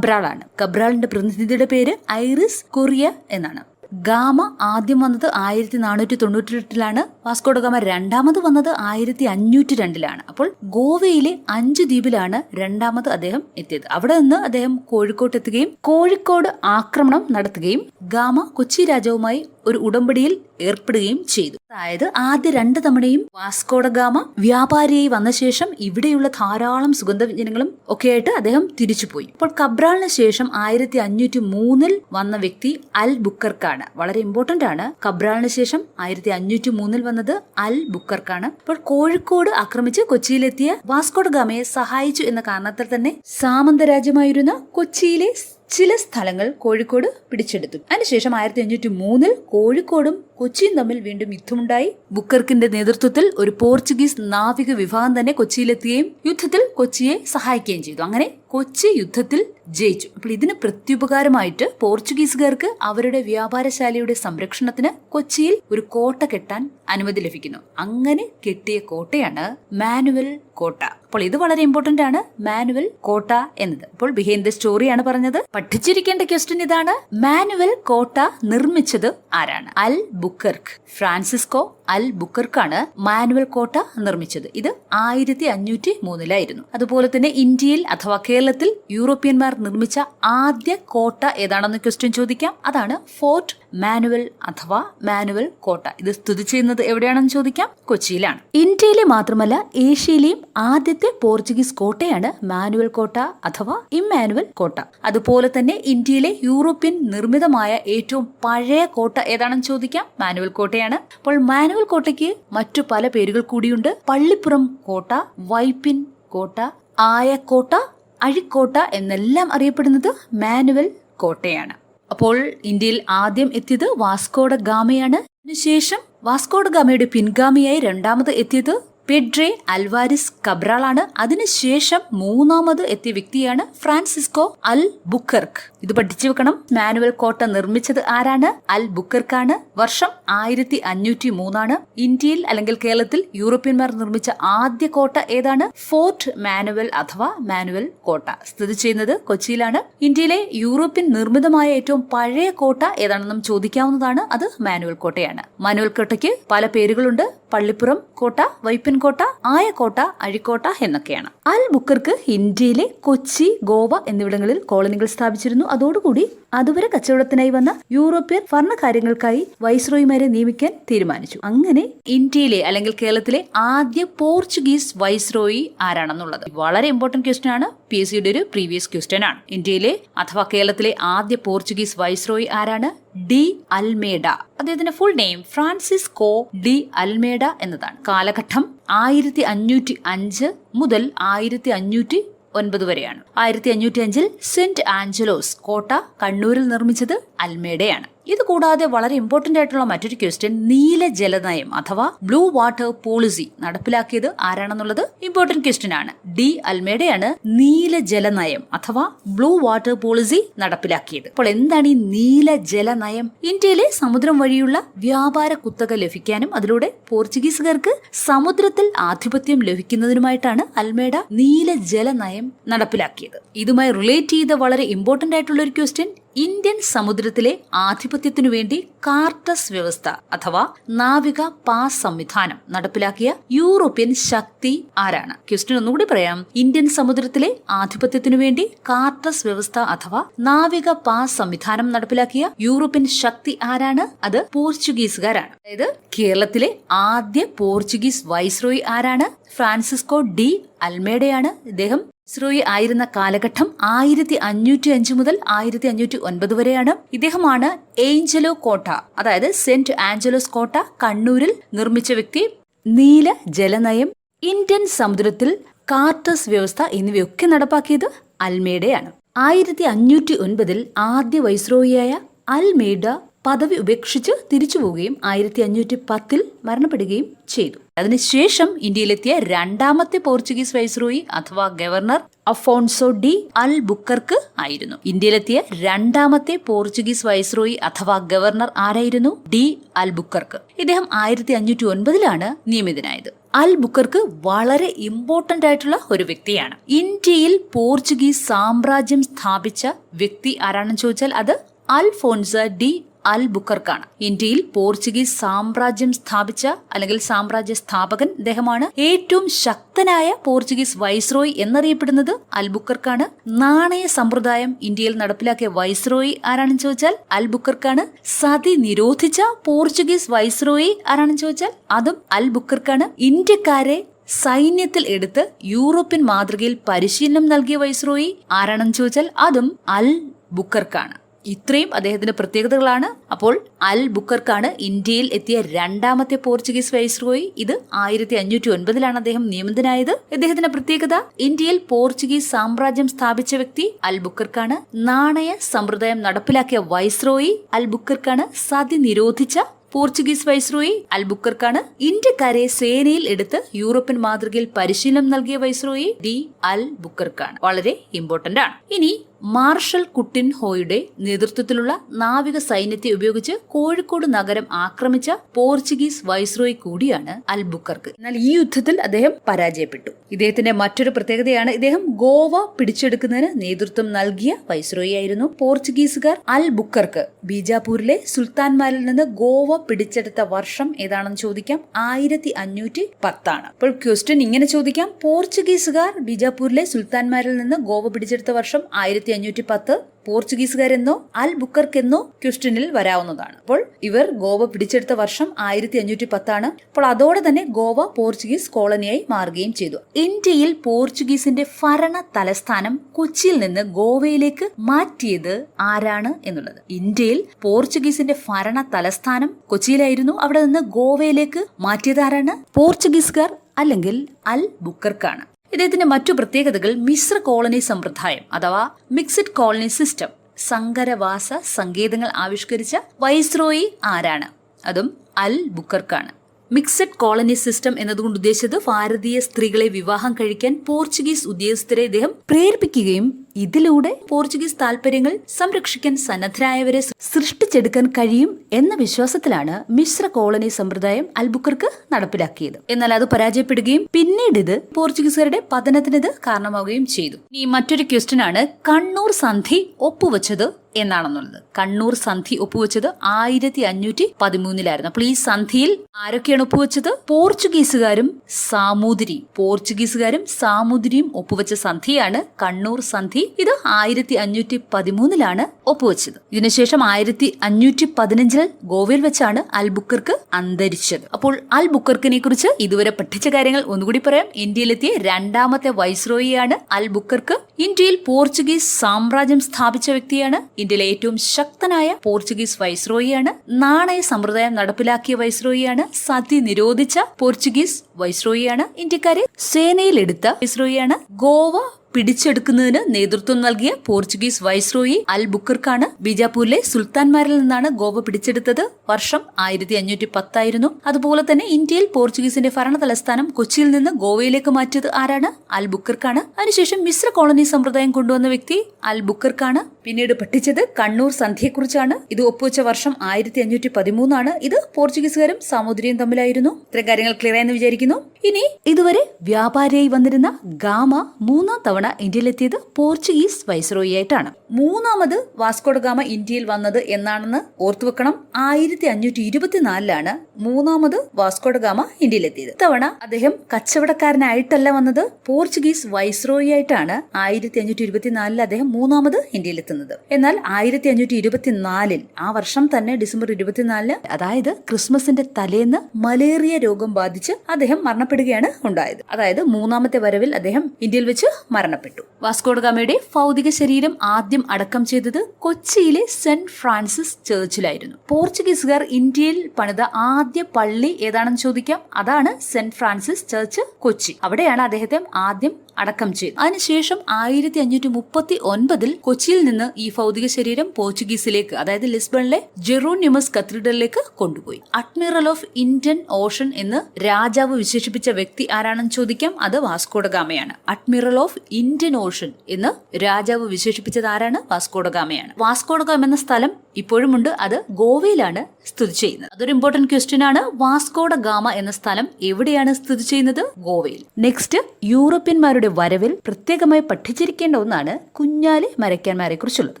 ആണ് കബ്രാളിന്റെ പ്രതിനിധിയുടെ പേര് ഐറിസ് കൊറിയ എന്നാണ്. ഗാമ ആദ്യം വന്നത് ആയിരത്തി നാനൂറ്റി തൊണ്ണൂറ്റി എട്ടിലാണ് വാസ്കോഡ ഗാമ രണ്ടാമത് വന്നത് ആയിരത്തി അഞ്ഞൂറ്റി രണ്ടിലാണ് അപ്പോൾ ഗോവയിലെ അഞ്ച് ദ്വീപിലാണ് രണ്ടാമത് അദ്ദേഹം എത്തിയത്. അവിടെ നിന്ന് അദ്ദേഹം കോഴിക്കോട്ട് എത്തുകയും കോഴിക്കോട് ആക്രമണം നടത്തുകയും ഗാമ കൊച്ചി രാജാവുമായി ഒരു ഉടമ്പടിയിൽ ഏർപ്പെടുകയും ചെയ്തു. അതായത് ആദ്യ രണ്ട് തവണയും വാസ്കോഡഗാമ വ്യാപാരിയായി വന്ന ശേഷം ഇവിടെയുള്ള ധാരാളം സുഗന്ധവ്യഞ്ജനങ്ങളും ഒക്കെയായിട്ട് അദ്ദേഹം തിരിച്ചുപോയി. അപ്പോൾ കബ്രാളിന് ശേഷം ആയിരത്തി അഞ്ഞൂറ്റി മൂന്നിൽ വന്ന വ്യക്തി അൽ ബുക്കർക്കാണ്. വളരെ ഇമ്പോർട്ടന്റ് ആണ്. കബ്രാളിന് ശേഷം ആയിരത്തി അഞ്ഞൂറ്റി മൂന്നിൽ വന്നത് അൽ ബുക്കർക്കാണ്. അപ്പോൾ കോഴിക്കോട് ആക്രമിച്ച് കൊച്ചിയിലെത്തിയ വാസ്കോഡ ഗാമയെ സഹായിച്ചു എന്ന കാരണത്താൽ തന്നെ സാമന്ത രാജ്യമായിരുന്ന കൊച്ചിയിലെ ചില സ്ഥലങ്ങൾ കോഴിക്കോട് പിടിച്ചെടുത്തു. അതിനുശേഷം ആയിരത്തി അഞ്ഞൂറ്റി മൂന്നിൽ കോഴിക്കോടും കൊച്ചിയും തമ്മിൽ വീണ്ടും യുദ്ധമുണ്ടായി. ബുക്കർക്കിന്റെ നേതൃത്വത്തിൽ ഒരു പോർച്ചുഗീസ് നാവിക വിഭാഗം തന്നെ കൊച്ചിയിലെത്തുകയും യുദ്ധത്തിൽ കൊച്ചിയെ സഹായിക്കുകയും ചെയ്തു. അങ്ങനെ കൊച്ചി യുദ്ധത്തിൽ ജയിച്ചു. അപ്പോൾ ഇതിന് പ്രത്യുപകാരമായിട്ട് പോർച്ചുഗീസുകാർക്ക് അവരുടെ വ്യാപാരശാലയുടെ സംരക്ഷണത്തിന് കൊച്ചിയിൽ ഒരു കോട്ട കെട്ടാൻ അനുമതി ലഭിക്കുന്നു. അങ്ങനെ കെട്ടിയ കോട്ടയാണ് മാനുവൽ കോട്ട. അപ്പോൾ ഇത് വളരെ ഇമ്പോർട്ടന്റ് ആണ്. മാനുവൽ കോട്ട എന്നത്. അപ്പോൾ ബിഹൈൻഡ് ദ സ്റ്റോറിയാണ് പറഞ്ഞത്. പഠിച്ചിരിക്കേണ്ട ക്വസ്റ്റ്യൻ ഇതാണ്. മാനുവൽ കോട്ട നിർമ്മിച്ചത് ആരാണ്? അൽ ബുക്കർക്ക്. ഫ്രാൻസിസ്കോ അൽ ബുക്കർക്കാണ് മാനുവൽ കോട്ട നിർമ്മിച്ചത്. ഇത് ആയിരത്തി അഞ്ഞൂറ്റി മൂന്നിലായിരുന്നു അതുപോലെ തന്നെ ഇന്ത്യയിൽ അഥവാ കേരളത്തിൽ യൂറോപ്യന്മാർ നിർമ്മിച്ച ആദ്യ കോട്ട ഏതാണെന്ന് ക്വസ്റ്റ്യൻ ചോദിക്കാം. അതാണ് ഫോർട്ട് മാനുവൽ അഥവാ മാനുവൽ കോട്ട. ഇത് സ്ഥിതി ചെയ്യുന്നത് എവിടെയാണെന്ന് ചോദിക്കാം? കൊച്ചിയിലാണ്. ഇന്ത്യയിലെ മാത്രമല്ല ഏഷ്യയിലെയും ആദ്യത്തെ പോർച്ചുഗീസ് കോട്ടയാണ് മാനുവൽ കോട്ട അഥവാ ഇമ്മാനുവൽ കോട്ട. അതുപോലെ തന്നെ ഇന്ത്യയിലെ യൂറോപ്യൻ നിർമ്മിതമായ ഏറ്റവും പഴയ കോട്ട ഏതാണെന്ന് ചോദിക്കാം? മാനുവൽ കോട്ടയാണ്. അപ്പോൾ മാനുവൽ കോട്ടയ്ക്ക് മറ്റു പല പേരുകൾ കൂടിയുണ്ട്. പള്ളിപ്പുറം കോട്ട വൈപ്പിൻ കോട്ട ആയക്കോട്ട അഴിക്കോട്ട എന്നെല്ലാം അറിയപ്പെടുന്നത് മാനുവൽ കോട്ടയാണ്. അപ്പോൾ ഇന്ത്യയിൽ ആദ്യം എത്തിയത് വാസ്കോഡ ഗാമയാണ്. അതിനുശേഷം വാസ്കോഡ ഗാമയുടെ പിൻഗാമിയായി രണ്ടാമത് എത്തിയത് പെഡ്രെ അൽവാരിസ് കബ്രാളാണ്. അതിനുശേഷം മൂന്നാമത് എത്തിയ വ്യക്തിയാണ് ഫ്രാൻസിസ്കോ അൽ ബുക്കർക്ക് ഇത് പഠിച്ചു വെക്കണം. മാനുവൽ കോട്ട നിർമ്മിച്ചത് ആരാണ്? അൽ ബുക്കർക്കാണ്. വർഷം ആയിരത്തി അഞ്ഞൂറ്റി മൂന്നാണ് ഇന്ത്യയിൽ അല്ലെങ്കിൽ കേരളത്തിൽ യൂറോപ്യന്മാർ നിർമ്മിച്ച ആദ്യ കോട്ട ഏതാണ്? ഫോർട്ട് മാനുവൽ അഥവാ മാനുവൽ കോട്ട. സ്ഥിതി ചെയ്യുന്നത് കൊച്ചിയിലാണ്. ഇന്ത്യയിലെ യൂറോപ്യൻ നിർമ്മിതമായ ഏറ്റവും പഴയ കോട്ട ഏതാണെന്നും ചോദിക്കാവുന്നതാണ്. അത് മാനുവൽ കോട്ടയാണ്. മാനുവൽ കോട്ടയ്ക്ക് പല പേരുകളുണ്ട്. പള്ളിപ്പുറം കോട്ട വൈപ്പൻകോട്ട ആയക്കോട്ട അഴിക്കോട്ട എന്നൊക്കെയാണ്. അൽ ബുക്കർക്ക് ഇന്ത്യയിലെ കൊച്ചി ഗോവ എന്നിവിടങ്ങളിൽ കോളനികൾ സ്ഥാപിച്ചിരുന്നു. അതോടുകൂടി അതുവരെ കച്ചവടത്തിനായി വന്ന യൂറോപ്യൻ ഭരണകാര്യങ്ങൾക്കായി വൈസ്രോയിമാരെ നിയമിക്കാൻ തീരുമാനിച്ചു. അങ്ങനെ ഇന്ത്യയിലെ അല്ലെങ്കിൽ കേരളത്തിലെ ആദ്യ പോർച്ചുഗീസ് വൈസ്രോയി ആരാണെന്നുള്ളത്? വളരെ ഇമ്പോർട്ടന്റ് ക്വസ്റ്റ്യൻ ആണ്. പി എസ് സിയുടെ ഒരു പ്രീവിയസ് ക്വസ്റ്റ്യൻ ആണ്. ഇന്ത്യയിലെ അഥവാ കേരളത്തിലെ ആദ്യ പോർച്ചുഗീസ് വൈസ്രോയി ആരാണ്? De Almeida. അദ്ദേഹത്തിന്റെ full name Francisco de Almeida എന്നതാണ്. കാലഘട്ടം ആയിരത്തി അഞ്ഞൂറ്റി അഞ്ച് മുതൽ ആയിരത്തി അഞ്ഞൂറ്റി ഒൻപത് വരെയാണ്. ആയിരത്തി അഞ്ഞൂറ്റി അഞ്ചിൽ സെന്റ് ആഞ്ചലോസ് കോട്ട കണ്ണൂരിൽ നിർമ്മിച്ചത് അൽമേഡയാണ്. ഇത് കൂടാതെ വളരെ ഇമ്പോർട്ടന്റ് ആയിട്ടുള്ള മറ്റൊരു ക്വസ്റ്റ്യൻ നീല ജലനയം അഥവാ ബ്ലൂ വാട്ടർ പോളിസി നടപ്പിലാക്കിയത് ആരാണെന്നുള്ളത് ഇമ്പോർട്ടന്റ് ക്വസ്റ്റ്യൻ ആണ്. ഡി അൽമേഡയാണ് നീല ജലനയം അഥവാ ബ്ലൂ വാട്ടർ പോളിസി നടപ്പിലാക്കിയത്. അപ്പോൾ എന്താണ് ഈ നീല ജലനയം? ഇന്ത്യയിലെ സമുദ്രം വഴിയുള്ള വ്യാപാര കുത്തക ലഭിക്കാനും അതിലൂടെ പോർച്ചുഗീസുകാർക്ക് സമുദ്രത്തിൽ ആധിപത്യം ലഭിക്കുന്നതിനുമായിട്ടാണ് അൽമേഡ നീല ജലനയം നടപ്പിലാക്കിയത്. ഇതുമായി റിലേറ്റ് ചെയ്ത വളരെ ഇമ്പോർട്ടന്റ് ആയിട്ടുള്ള ഒരു ക്വസ്റ്റ്യൻ ഇന്ത്യൻ സമുദ്രത്തിലെ ആധിപത്യത്തിനു വേണ്ടി കാർട്ടസ് വ്യവസ്ഥ അഥവാ നാവിക പാസ് സംവിധാനം നടപ്പിലാക്കിയ യൂറോപ്യൻ ശക്തി ആരാണ്? ക്വസ്റ്റ്യൻ ഒന്നുകൂടി പറയാം. ഇന്ത്യൻ സമുദ്രത്തിലെ ആധിപത്യത്തിനു വേണ്ടി കാർട്ടസ് വ്യവസ്ഥ അഥവാ നാവിക പാസ് സംവിധാനം നടപ്പിലാക്കിയ യൂറോപ്യൻ ശക്തി ആരാണ്? അത് പോർച്ചുഗീസുകാരാണ്. അതായത് കേരളത്തിലെ ആദ്യ പോർച്ചുഗീസ് വൈസ്രോയി ആരാണ്? ഫ്രാൻസിസ്കോ ഡി അൽമേഡയാണ്. ഇദ്ദേഹം ഇസ്രോയി ആയിരുന്ന കാലഘട്ടം ആയിരത്തി അഞ്ഞൂറ്റി അഞ്ച് മുതൽ ആയിരത്തി അഞ്ഞൂറ്റി ഒൻപത് വരെയാണ്. ഇദ്ദേഹമാണ് ഏഞ്ചലോ കോട്ട അതായത് സെന്റ് ആഞ്ചലോസ് കോട്ട കണ്ണൂരിൽ നിർമ്മിച്ച വ്യക്തി. നീല ജലനയം ഇന്ത്യൻ സമുദ്രത്തിൽ കാർട്ടസ് വ്യവസ്ഥ എന്നിവയൊക്കെ നടപ്പാക്കിയത് അൽമേഡയാണ്. ആയിരത്തി അഞ്ഞൂറ്റി ഒൻപതിൽ ആദ്യ വൈസ്രോയിയായ അൽമേഡ പദവി ഉപേക്ഷിച്ച് തിരിച്ചു പോവുകയും ആയിരത്തി അഞ്ഞൂറ്റി പത്തിൽ മരണപ്പെടുകയും ചെയ്തു. അതിനുശേഷം ഇന്ത്യയിലെത്തിയ രണ്ടാമത്തെ പോർച്ചുഗീസ് വൈസ്രോയി അഥവാ governor Afonso D Albuquerque ആയിരുന്നു. ഇന്ത്യയിലെത്തിയ രണ്ടാമത്തെ പോർച്ചുഗീസ് വൈസ്രോയി അഥവാ ഗവർണർ ആരായിരുന്നു? ഡി അൽ ബുക്കർക്ക് ഇദ്ദേഹം ആയിരത്തി അഞ്ഞൂറ്റി ഒൻപതിലാണ് നിയമിതനായത്. അൽ ബുക്കർക്ക് വളരെ ഇമ്പോർട്ടന്റ് ആയിട്ടുള്ള ഒരു വ്യക്തിയാണ്. ഇന്ത്യയിൽ പോർച്ചുഗീസ് സാമ്രാജ്യം സ്ഥാപിച്ച വ്യക്തി ആരാണെന്ന് ചോദിച്ചാൽ അത് അൽഫോൺസ ഡി അൽ ബുക്കർക്കാണ് ഇന്ത്യയിൽ പോർച്ചുഗീസ് സാമ്രാജ്യം സ്ഥാപിച്ച അല്ലെങ്കിൽ സാമ്രാജ്യ സ്ഥാപകൻ അദ്ദേഹമാണ് ഏറ്റവും ശക്തനായ പോർച്ചുഗീസ് വൈസ്രോയ് എന്നറിയപ്പെടുന്നത് അൽ ബുക്കർക്കാണ് നാണയ സമ്പ്രദായം ഇന്ത്യയിൽ നടപ്പിലാക്കിയ വൈസ്രോയി ആരാണെന്ന് ചോദിച്ചാൽ അൽ ബുക്കർക്കാണ് സതി നിരോധിച്ച പോർച്ചുഗീസ് വൈസ്രോയി ആരാണെന്ന് ചോദിച്ചാൽ അതും അൽ ബുക്കർക്കാണ് ഇന്ത്യക്കാരെ സൈന്യത്തിൽ എടുത്ത് യൂറോപ്യൻ മാതൃകയിൽ പരിശീലനം നൽകിയ വൈസ്രോയി ആരാണെന്ന് ചോദിച്ചാൽ അതും അൽ ബുക്കർക്കാണ് ഇത്രയും അദ്ദേഹത്തിന്റെ പ്രത്യേകതകളാണ്. അപ്പോൾ അൽ ബുക്കർക്കാണ് ഇന്ത്യയിൽ എത്തിയ രണ്ടാമത്തെ പോർച്ചുഗീസ് വൈസ്രോയി ഇത് ആയിരത്തി അഞ്ഞൂറ്റി ഒൻപതിലാണ് അദ്ദേഹം നിയമിതനായത്. ഇദ്ദേഹത്തിന്റെ പ്രത്യേകത ഇന്ത്യയിൽ പോർച്ചുഗീസ് സാമ്രാജ്യം സ്ഥാപിച്ച വ്യക്തി അൽ ബുക്കർക്കാണ്. നാണയ സമ്പ്രദായം നടപ്പിലാക്കിയ വൈസ്രോയി അൽ ബുക്കർക്കാണ്. സതി നിരോധിച്ച പോർച്ചുഗീസ് വൈസ്രോയി അൽബുക്കർക്കാണ് ഇന്ത്യക്കാരെ സേനയിൽ എടുത്ത് യൂറോപ്യൻ മാതൃകയിൽ പരിശീലനം നൽകിയ വൈസ്രോയി ഡി അൽ ബുക്കർക്കാണ്. വളരെ ഇമ്പോർട്ടന്റ് ആണ്. ഇനി മാർഷൽ കുട്ടിൻ ഹോയുടെ നേതൃത്വത്തിലുള്ള നാവിക സൈന്യത്തെ ഉപയോഗിച്ച് കോഴിക്കോട് നഗരം ആക്രമിച്ച പോർച്ചുഗീസ് വൈസ്രോയി കൂടിയാണ് അൽബുക്കർക്ക്. എന്നാൽ ഈ യുദ്ധത്തിൽ അദ്ദേഹം പരാജയപ്പെട്ടു. ഇദ്ദേഹത്തിന്റെ മറ്റൊരു പ്രത്യേകതയാണ് ഇദ്ദേഹം ഗോവ പിടിച്ചെടുക്കുന്നതിന് നേതൃത്വം നൽകിയ വൈസ്രോയി ആയിരുന്നു. പോർച്ചുഗീസുകാർ അൽ ബുക്കർക്ക് ബീജാപൂരിലെ സുൽത്താൻമാരിൽ നിന്ന് ഗോവ പിടിച്ചെടുത്ത വർഷം ഏതാണെന്ന് ചോദിക്കാം? ആയിരത്തി അഞ്ഞൂറ്റി പത്താണ് അപ്പോൾ ക്വസ്റ്റ്യൻ ഇങ്ങനെ ചോദിക്കാം. പോർച്ചുഗീസുകാർ ബീജാപൂരിലെ സുൽത്താൻമാരിൽ നിന്ന് ഗോവ പിടിച്ചെടുത്ത വർഷം ആയിരത്തി അഞ്ഞൂറ്റി പത്ത് പോർച്ചുഗീസുകാരെന്നോ അൽ ബുക്കർക്കെന്നോ ക്വസ്റ്റ്യനിൽ വരാവുന്നതാണ്. അപ്പോൾ ഇവർ ഗോവ പിടിച്ചെടുത്ത വർഷം ആയിരത്തി അഞ്ഞൂറ്റി പത്താണ് അപ്പോൾ അതോടെ തന്നെ ഗോവ പോർച്ചുഗീസ് കോളനിയായി മാറുകയും ചെയ്തു. ഇന്ത്യയിൽ പോർച്ചുഗീസിന്റെ ഭരണ തലസ്ഥാനം കൊച്ചിയിൽ നിന്ന് ഗോവയിലേക്ക് മാറ്റിയത് ആരാണ് എന്നുള്ളത്. ഇന്ത്യയിൽ പോർച്ചുഗീസിന്റെ ഭരണ തലസ്ഥാനം കൊച്ചിയിലായിരുന്നു. അവിടെ നിന്ന് ഗോവയിലേക്ക് മാറ്റിയത് ആരാണ്? പോർച്ചുഗീസുകാർ അല്ലെങ്കിൽ അൽ ബുക്കർക്കാണ്. ഇദ്ദേഹത്തിന്റെ മറ്റു പ്രത്യേകതകൾ മിശ്ര കോളനി സമ്പ്രദായം അഥവാ മിക്സഡ് കോളനി സിസ്റ്റം സങ്കരവാസ സങ്കേതങ്ങൾ ആവിഷ്കരിച്ച വൈസ്രോയി ആരാണ്? അതും അൽ ബുക്കർക്കാണ്. മിക്സഡ് കോളനി സിസ്റ്റം എന്നതുകൊണ്ട് ഉദ്ദേശിച്ചത് ഭാരതീയ സ്ത്രീകളെ വിവാഹം കഴിക്കാൻ പോർച്ചുഗീസ് ഉദ്യോഗസ്ഥരെ ഇദ്ദേഹം പ്രേരിപ്പിക്കുകയും ഇതിലൂടെ പോർച്ചുഗീസ് താൽപര്യങ്ങൾ സംരക്ഷിക്കാൻ സന്നദ്ധരായവരെ സൃഷ്ടിച്ചെടുക്കാൻ കഴിയും എന്ന വിശ്വാസത്തിലാണ് മിശ്ര കോളനി സമ്പ്രദായം അൽബുക്കർക്ക് നടപ്പിലാക്കിയത്. എന്നാൽ അത് പരാജയപ്പെടുകയും പിന്നീട് ഇത് പോർച്ചുഗീസുകാരുടെ പതനത്തിന് ഇത് കാരണമാവുകയും ചെയ്തു. ഇനി മറ്റൊരു ക്വസ്റ്റ്യൻ ആണ് കണ്ണൂർ സന്ധി ഒപ്പുവെച്ചത് എന്നാണെന്നുള്ളത്. കണ്ണൂർ സന്ധി ഒപ്പുവെച്ചത് ആയിരത്തി അഞ്ഞൂറ്റി പതിമൂന്നിലായിരുന്നു അപ്പോൾ ഈ സന്ധിയിൽ ആരൊക്കെയാണ് ഒപ്പുവെച്ചത്? പോർച്ചുഗീസുകാരും സാമൂതിരിയും. പോർച്ചുഗീസുകാരും സാമൂതിരിയും ഒപ്പുവെച്ച സന്ധിയാണ് കണ്ണൂർ സന്ധി ഇത് ആയിരത്തി അഞ്ഞൂറ്റി പതിമൂന്നിലാണ് ഒപ്പുവെച്ചത്. ഇതിനുശേഷം ആയിരത്തി അഞ്ഞൂറ്റി പതിനഞ്ചിൽ ഗോവയിൽ വെച്ചാണ് അൽ ബുക്കർക്ക് അന്തരിച്ചത്. അപ്പോൾ അൽ ബുക്കർക്കിനെ കുറിച്ച് ഇതുവരെ പഠിച്ച കാര്യങ്ങൾ ഒന്നുകൂടി പറയാം. ഇന്ത്യയിലെത്തിയ രണ്ടാമത്തെ വൈസ്രോയിയാണ് അൽ ബുക്കർക്ക് ഇന്ത്യയിൽ പോർച്ചുഗീസ് സാമ്രാജ്യം സ്ഥാപിച്ച വ്യക്തിയാണ്. ഇന്ത്യയിലെ ഏറ്റവും ശക്തനായ പോർച്ചുഗീസ് വൈസ്രോയിയാണ്. നാണയ സമ്പ്രദായം നടപ്പിലാക്കിയ വൈസ്രോയിയാണ്. സതി നിരോധിച്ച പോർച്ചുഗീസ് വൈസ്രോയിയാണ്. ഇന്ത്യക്കാരെ സേനയിലെടുത്ത വൈസ്രോയിയാണ് ഗോവ പിടിച്ചെടുക്കുന്നതിന് നേതൃത്വം നൽകിയ പോർച്ചുഗീസ് വൈസ്രോയി അൽ ബുക്കർക്കാണ് ബിജാപൂരിലെ സുൽത്താൻമാരിൽ നിന്നാണ് ഗോവ പിടിച്ചെടുത്തത്. വർഷം ആയിരത്തി അഞ്ഞൂറ്റി പത്തായിരുന്നു അതുപോലെ തന്നെ ഇന്ത്യയിൽ പോർച്ചുഗീസിന്റെ ഭരണ തലസ്ഥാനം കൊച്ചിയിൽ നിന്ന് ഗോവയിലേക്ക് മാറ്റിയത് ആരാണ്? അൽ ബുക്കർക്കാണ് അതിനുശേഷം മിശ്ര കോളനി സമ്പ്രദായം കൊണ്ടുവന്ന വ്യക്തി അൽ ബുക്കർക്കാണ് പിന്നീട് പഠിച്ചത് കണ്ണൂർ സന്ധ്യയെക്കുറിച്ചാണ്. ഇത് ഒപ്പുവെച്ച വർഷം ആയിരത്തി അഞ്ഞൂറ്റി പതിമൂന്നാണ് ഇത് പോർച്ചുഗീസുകാരും സാമൂതിരിയും തമ്മിലായിരുന്നു. ഇത്തരം കാര്യങ്ങൾ ക്ലിയർ ആയെന്ന് വിചാരിക്കുന്നു. ഇനി ഇതുവരെ വ്യാപാരിയായി വന്നിരുന്ന ഗാമ മൂന്നാം തവണ ഇന്ത്യയിലെത്തിയത് പോർച്ചുഗീസ് വൈസ്രോയി ആയിട്ടാണ് മൂന്നാമത് വാസ്കോഡഗാമ ഇന്ത്യയിൽ വന്നത് എന്നാണെന്ന് ഓർത്തുവെക്കണം ആയിരത്തി അഞ്ഞൂറ്റി ഇരുപത്തിനാലിലാണ് മൂന്നാമത് വാസ്കോഡഗാമ ഇന്ത്യയിലെത്തിയത്. ഇത്തവണ അദ്ദേഹം കച്ചവടക്കാരനായിട്ടല്ല വന്നത് പോർച്ചുഗീസ് വൈസ്രോയി ആയിട്ടാണ് ആയിരത്തി അഞ്ഞൂറ്റി ഇരുപത്തിനാലിൽ അദ്ദേഹം മൂന്നാമത് ഇന്ത്യയിലെത്തുന്നത്. എന്നാൽ ആയിരത്തി അഞ്ഞൂറ്റി ഇരുപത്തിനാലിൽ ആ വർഷം തന്നെ ഡിസംബർ ഇരുപത്തിനാലിന് അതായത് ക്രിസ്മസിന്റെ തലേന്ന് മലേറിയ രോഗം ബാധിച്ച് അദ്ദേഹം മരണപ്പെടുകയാണ് ഉണ്ടായത്. അതായത് മൂന്നാമത്തെ വരവിൽ അദ്ദേഹം ഇന്ത്യയിൽ വെച്ച് മരണപ്പെട്ടു. വാസ്കോഡ ഗാമയുടെ ഭൗതിക ശരീരം ആദ്യം അടക്കം ചെയ്തത് കൊച്ചിയിലെ സെന്റ് ഫ്രാൻസിസ് ചേർച്ചിലായിരുന്നു. പോർച്ചുഗീസുകാർ ഇന്ത്യയിൽ പണിത ആദ്യ പള്ളി ഏതാണെന്ന് ചോദിക്കാം? അതാണ് സെന്റ് ഫ്രാൻസിസ് ചേർച്ച് കൊച്ചി. അവിടെയാണ് അദ്ദേഹത്തെ ആദ്യം അടക്കം ചെയ്തു. അതിനുശേഷം ആയിരത്തി അഞ്ഞൂറ്റി മുപ്പത്തി ഒൻപതിൽ കൊച്ചിയിൽ നിന്ന് ഈ ഭൗതിക ശരീരം പോർച്ചുഗീസിലേക്ക് അതായത് ലിസ്ബണിലെ ജെറോന്യൂമസ് കത്തീഡ്രലിലേക്ക് കൊണ്ടുപോയി. അഡ്മിറൽ ഓഫ് ഇന്ത്യൻ ഓഷൻ എന്ന് രാജാവ് വിശേഷിപ്പിച്ച വ്യക്തി ആരാണെന്ന് ചോദിക്കാം. അത് വാസ്കോഡഗാമയാണ് അഡ്മിറൽ ഓഫ് ഇന്ത്യൻ ഓഷൻ എന്ന് രാജാവ് വിശേഷിപ്പിച്ചത് ആരാണ്? വാസ്കോഡഗാമയാണ് വാസ്കോഡഗാം എന്ന സ്ഥലം ഇപ്പോഴുമുണ്ട്. അത് ഗോവയിലാണ് സ്ഥിതി ചെയ്യുന്നത്. അതൊരു ഇമ്പോർട്ടന്റ് ക്വസ്റ്റ്യൻ ആണ്. വാസ്കോഡ ഗാമ എന്ന സ്ഥലം എവിടെയാണ് സ്ഥിതി ചെയ്യുന്നത്? ഗോവയിൽ. നെക്സ്റ്റ് യൂറോപ്യന്മാരുടെ വരവിൽ പ്രത്യേകമായി പഠിച്ചിരിക്കേണ്ട ഒന്നാണ് കുഞ്ഞാലി മരയ്ക്കാന്മാരെ കുറിച്ചുള്ളത്.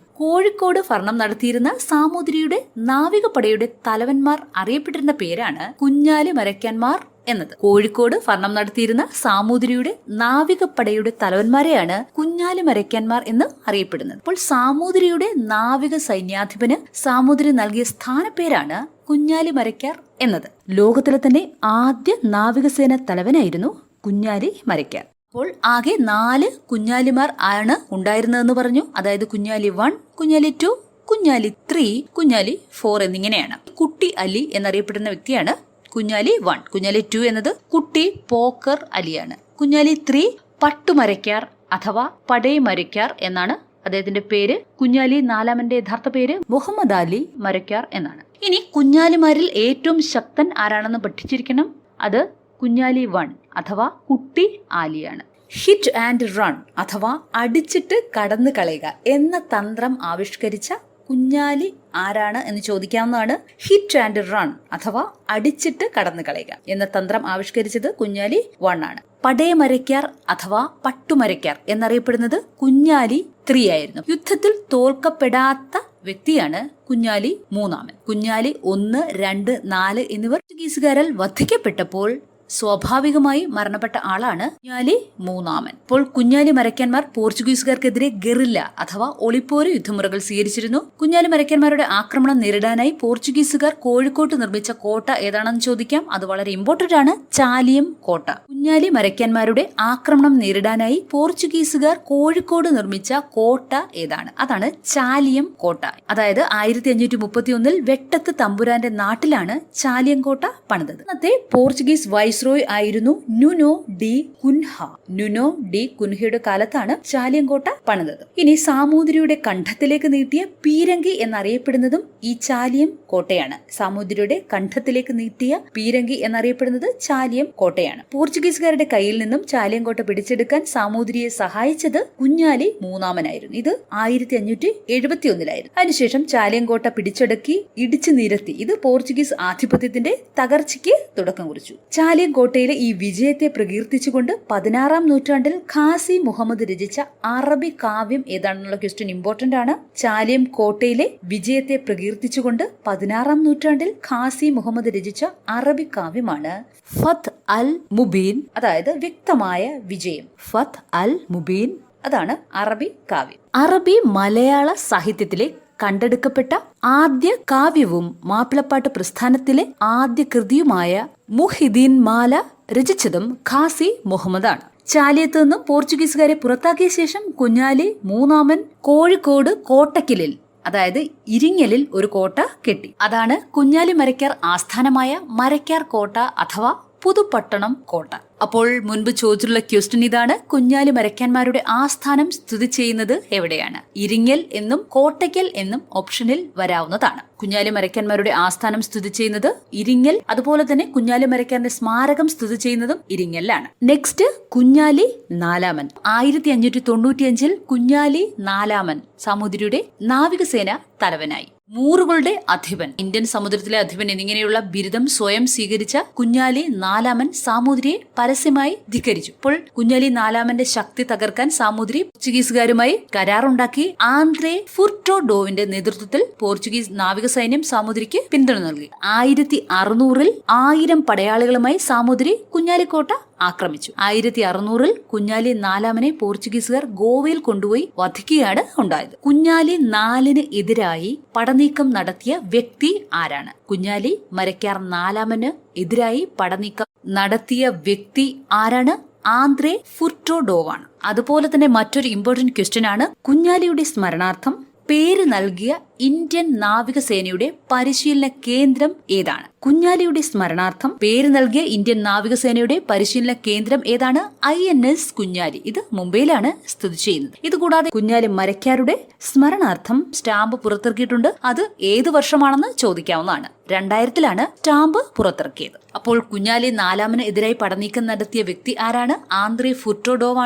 കോഴിക്കോട് ഭരണം നടത്തിയിരുന്ന സാമൂതിരിയുടെ നാവികപ്പടയുടെ തലവന്മാർ അറിയപ്പെട്ടിരുന്ന പേരാണ് കുഞ്ഞാലി മരയ്ക്കാന്മാർ എന്നത്. കോഴിക്കോട് ഭരണം നടത്തിയിരുന്ന സാമൂതിരിയുടെ നാവികപ്പടയുടെ തലവന്മാരെയാണ് കുഞ്ഞാലി മരയ്ക്കന്മാർ എന്ന് അറിയപ്പെടുന്നത്. അപ്പോൾ സാമൂതിരിയുടെ നാവിക സൈന്യാധിപന് സാമൂതിരി നൽകിയ സ്ഥാനപ്പേരാണ് കുഞ്ഞാലി മരയ്ക്കാർ എന്നത്. ലോകത്തിലെ തന്നെ ആദ്യ നാവികസേന തലവനായിരുന്നു കുഞ്ഞാലി മരയ്ക്കാർ. അപ്പോൾ ആകെ നാല് കുഞ്ഞാലിമാർ ആണ് ഉണ്ടായിരുന്നതെന്ന് പറഞ്ഞു. അതായത് Kunjali one Kunjali two Kunjali three Kunjali four എന്നിങ്ങനെയാണ്. കുട്ടി അലി എന്നറിയപ്പെടുന്ന വ്യക്തിയാണ് കുഞ്ഞാലി വൺ കുഞ്ഞാലി ടു എന്നത് കുട്ടി പോക്കർ അലിയാണ്. കുഞ്ഞാലി ത്രീ പട്ടുമരയ്ക്കാർ അഥവാ പടയമരയ്ക്കാർ എന്നാണ് അദ്ദേഹത്തിന്റെ പേര്. കുഞ്ഞാലി നാലാമന്റെ യഥാർത്ഥ പേര് മുഹമ്മദ് അലി മരയ്ക്കാർ എന്നാണ്. ഇനി കുഞ്ഞാലിമാരിൽ ഏറ്റവും ശക്തൻ ആരാണെന്ന് പഠിച്ചിരിക്കണം? അത് കുഞ്ഞാലി വൺ അഥവാ കുട്ടി ആലിയാണ് ഹിറ്റ് ആൻഡ് റൺ അഥവാ അടിച്ചിട്ട് കടന്നു കളയുക എന്ന തന്ത്രം ആവിഷ്കരിച്ച കുഞ്ഞാലി ആരാണ് എന്ന് ചോദിക്കാവുന്നതാണ്. ഹിറ്റ് ആൻഡ് റൺ അഥവാ അടിച്ചിട്ട് കടന്നു കളയുക എന്ന തന്ത്രം ആവിഷ്കരിച്ചത് കുഞ്ഞാലി വൺ ആണ്. പടയമരയ്ക്കാർ അഥവാ പട്ടുമരയ്ക്കാർ എന്നറിയപ്പെടുന്നത് കുഞ്ഞാലി ത്രീ ആയിരുന്നു. യുദ്ധത്തിൽ തോൽക്കപ്പെടാത്ത വ്യക്തിയാണ് കുഞ്ഞാലി മൂന്നാമൻ. കുഞ്ഞാലി ഒന്ന് രണ്ട് നാല് എന്നിവർ പോർച്ചുഗീസുകാരാൽ വധിക്കപ്പെട്ടപ്പോൾ സ്വാഭാവികമായി മരണപ്പെട്ട ആളാണ് കുഞ്ഞാലി മൂന്നാമൻ. ഇപ്പോൾ കുഞ്ഞാലി മരക്കന്മാർ പോർച്ചുഗീസുകാർക്കെതിരെ ഗറില്ല അഥവാ ഒളിപ്പോര് യുദ്ധമുറകൾ സ്വീകരിച്ചിരുന്നു. കുഞ്ഞാലി മരയ്ക്കാന്മാരുടെ ആക്രമണം നേരിടാനായി പോർച്ചുഗീസുകാർ കോഴിക്കോട്ട് നിർമ്മിച്ച കോട്ട ഏതാണെന്ന് ചോദിക്കാം. അത് വളരെ ഇമ്പോർട്ടന്റ് ആണ്. ചാലിയം കോട്ട. കുഞ്ഞാലി മരയ്ക്കാന്മാരുടെ ആക്രമണം നേരിടാനായി പോർച്ചുഗീസുകാർ കോഴിക്കോട് നിർമ്മിച്ച കോട്ട ഏതാണ്? അതാണ് ചാലിയം കോട്ട. അതായത് ആയിരത്തി അഞ്ഞൂറ്റി മുപ്പത്തി ഒന്നിൽ വെട്ടത്ത് തമ്പുരാന്റെ നാട്ടിലാണ് ചാലിയം കോട്ട പണിതത്. അന്നത്തെ പോർച്ചുഗീസ് വൈസ്രോയ് ആയിരുന്നു Nuno da Cunha. Nuno da കുൻഹയുടെ കാലത്താണ് ചാലിയങ്കോട്ട പണിതത്. ഇനി സാമൂതിരിയുടെ കണ്ഠത്തിലേക്ക് നീട്ടിയ പീരങ്കി എന്നറിയപ്പെടുന്നതും ഈ ചാലിയം കോട്ടയാണ്. സാമൂതിരിയുടെ കണ്ഠത്തിലേക്ക് നീട്ടിയ പീരങ്കി എന്നറിയപ്പെടുന്നത് ചാലിയം കോട്ടയാണ്. പോർച്ചുഗീസുകാരുടെ കയ്യിൽ നിന്നും ചാലിയങ്കോട്ട പിടിച്ചെടുക്കാൻ സാമൂതിരിയെ സഹായിച്ചത് കുഞ്ഞാലി മൂന്നാമനായിരുന്നു. ഇത് ആയിരത്തി അഞ്ഞൂറ്റി എഴുപത്തി ഒന്നിലായിരുന്നു അതിനുശേഷം ചാലിയങ്കോട്ട പിടിച്ചടക്കി ഇടിച്ചു നിരത്തി. ഇത് പോർച്ചുഗീസ് ആധിപത്യത്തിന്റെ തകർച്ചയ്ക്ക് തുടക്കം കുറിച്ചു. ചാലിയം കോട്ടയിലെ ഈ വിജയത്തെ പ്രകീർത്തിച്ചുകൊണ്ട് പതിനാറാം നൂറ്റാണ്ടിൽ ഖാസി മുഹമ്മദ് രചിച്ച അറബി കാവ്യം ഏതാണെന്നുള്ള ക്വസ്റ്റ്യൻ ഇമ്പോർട്ടന്റ് ആണ്. ചാലിയം കോട്ടയിലെ വിജയത്തെ പ്രകീർത്തിച്ചുകൊണ്ട് പതിനാറാം നൂറ്റാണ്ടിൽ ഖാസി മുഹമ്മദ് രചിച്ച അറബി കാവ്യമാണ്. ഫത്ത് അൽ മുബീൻ അതായത് വ്യക്തമായ വിജയം. ഫത്ത് അൽ മുബീൻ അതാണ് അറബി കാവ്യം. അറബി മലയാള സാഹിത്യത്തിലെ കണ്ടെടുക്കപ്പെട്ട ആദ്യ കാവ്യവും മാപ്പിളപ്പാട്ട് പ്രസ്ഥാനത്തിലെ ആദ്യ കൃതിയുമായ മുഹിദീൻ മാല രചിച്ചതും ഖാസി മുഹമ്മദാണ്. ചാലിയത്ത് നിന്നും പോർച്ചുഗീസുകാരെ പുറത്താക്കിയ ശേഷം കുഞ്ഞാലി മൂന്നാമൻ കോഴിക്കോട് കോട്ടക്കിലിൽ അതായത് ഇരിങ്ങലിൽ ഒരു കോട്ട കെട്ടി. അതാണ് കുഞ്ഞാലി മരക്കാർ ആസ്ഥാനമായ മരക്കാർ കോട്ട അഥവാ പുതുപട്ടണം കോട്ട. അപ്പോൾ മുൻപ് ചോദിച്ചിട്ടുള്ള ക്വസ്റ്റ്യൻ ഇതാണ്. കുഞ്ഞാലി മരയ്ക്കാന്മാരുടെ ആസ്ഥാനം സ്ഥിതി ചെയ്യുന്നത് എവിടെയാണ്? ഇരിങ്ങൽ എന്നും കോട്ടയ്ക്കൽ എന്നും ഓപ്ഷനിൽ വരാവുന്നതാണ്. കുഞ്ഞാലി മരയ്ക്കാന്മാരുടെ ആസ്ഥാനം സ്ഥിതി ചെയ്യുന്നത് ഇരിങ്ങൽ അതുപോലെ തന്നെ കുഞ്ഞാലി മരക്കാരന്റെ സ്മാരകം സ്ഥിതി ചെയ്യുന്നതും ഇരിങ്ങലിലാണ്. നെക്സ്റ്റ് കുഞ്ഞാലി നാലാമൻ. ആയിരത്തി അഞ്ഞൂറ്റി തൊണ്ണൂറ്റിയഞ്ചിൽ കുഞ്ഞാലി നാലാമൻ സാമൂതിരിയുടെ നാവികസേന തലവനായി. മൂറുകളുടെ അധിപൻ. ഇന്ത്യൻ സമുദ്രത്തിലെ അധിപൻ എന്നിങ്ങനെയുള്ള ബിരുദം സ്വയം സ്വീകരിച്ച കുഞ്ഞാലി നാലാമൻ സാമൂതിരിയെ പരസ്യമായി ധിക്കരിച്ചു. ഇപ്പോൾ കുഞ്ഞാലി നാലാമന്റെ ശക്തി തകർക്കാൻ സാമൂതിരി പോർച്ചുഗീസുകാരുമായി കരാറുണ്ടാക്കി ആന്ത്രേ ഫുർട്ടോഡോവിന്റെ നേതൃത്വത്തിൽ പോർച്ചുഗീസ് നാവിക സൈന്യം സാമൂതിരിക്ക് പിന്തുണ നൽകി. ആയിരത്തി അറുന്നൂറിൽ ആയിരം പടയാളികളുമായി സാമൂതിരി കുഞ്ഞാലിക്കോട്ട ആക്രമിച്ചു. ആയിരത്തി അറുന്നൂറിൽ കുഞ്ഞാലി നാലാമനെ പോർച്ചുഗീസുകാർ ഗോവയിൽ കൊണ്ടുപോയി വധിക്കുകയാണ് ഉണ്ടായത്. കുഞ്ഞാലി നാലിന് എതിരായി പടനീക്കം നടത്തിയ വ്യക്തി ആരാണ്? കുഞ്ഞാലി മരക്കാർ നാലാമന് എതിരായി പടനീക്കം നടത്തിയ വ്യക്തി ആരാണ്? ആന്ത്രേ ഫുർട്ടോഡോവാണ്. അതുപോലെ തന്നെ മറ്റൊരു ഇമ്പോർട്ടന്റ് ക്വസ്റ്റ്യൻ ആണ്. കുഞ്ഞാലിയുടെ സ്മരണാർത്ഥം പേര് നൽകിയ ഇന്ത്യൻ നാവികസേനയുടെ പരിശീലന കേന്ദ്രം ഏതാണ്? കുഞ്ഞാലിയുടെ സ്മരണാർത്ഥം പേര് നൽകിയ ഇന്ത്യൻ നാവികസേനയുടെ പരിശീലന കേന്ദ്രം ഏതാണ്? I N S Kunjali. ഇത് മുംബൈയിലാണ് സ്ഥിതി ചെയ്യുന്നത്. ഇതുകൂടാതെ കുഞ്ഞാലി മരക്കാരുടെ സ്മരണാർത്ഥം സ്റ്റാമ്പ് പുറത്തിറക്കിയിട്ടുണ്ട്. അത് ഏത് വർഷമാണെന്ന് ചോദിക്കാവുന്നതാണ്. രണ്ടായിരത്തിലാണ് സ്റ്റാമ്പ് പുറത്തിറക്കിയത്. അപ്പോൾ കുഞ്ഞാലി നാലാമന് എതിരായി പടനീക്കം നടത്തിയ വ്യക്തി ആരാണ്? ആന്ത്രേ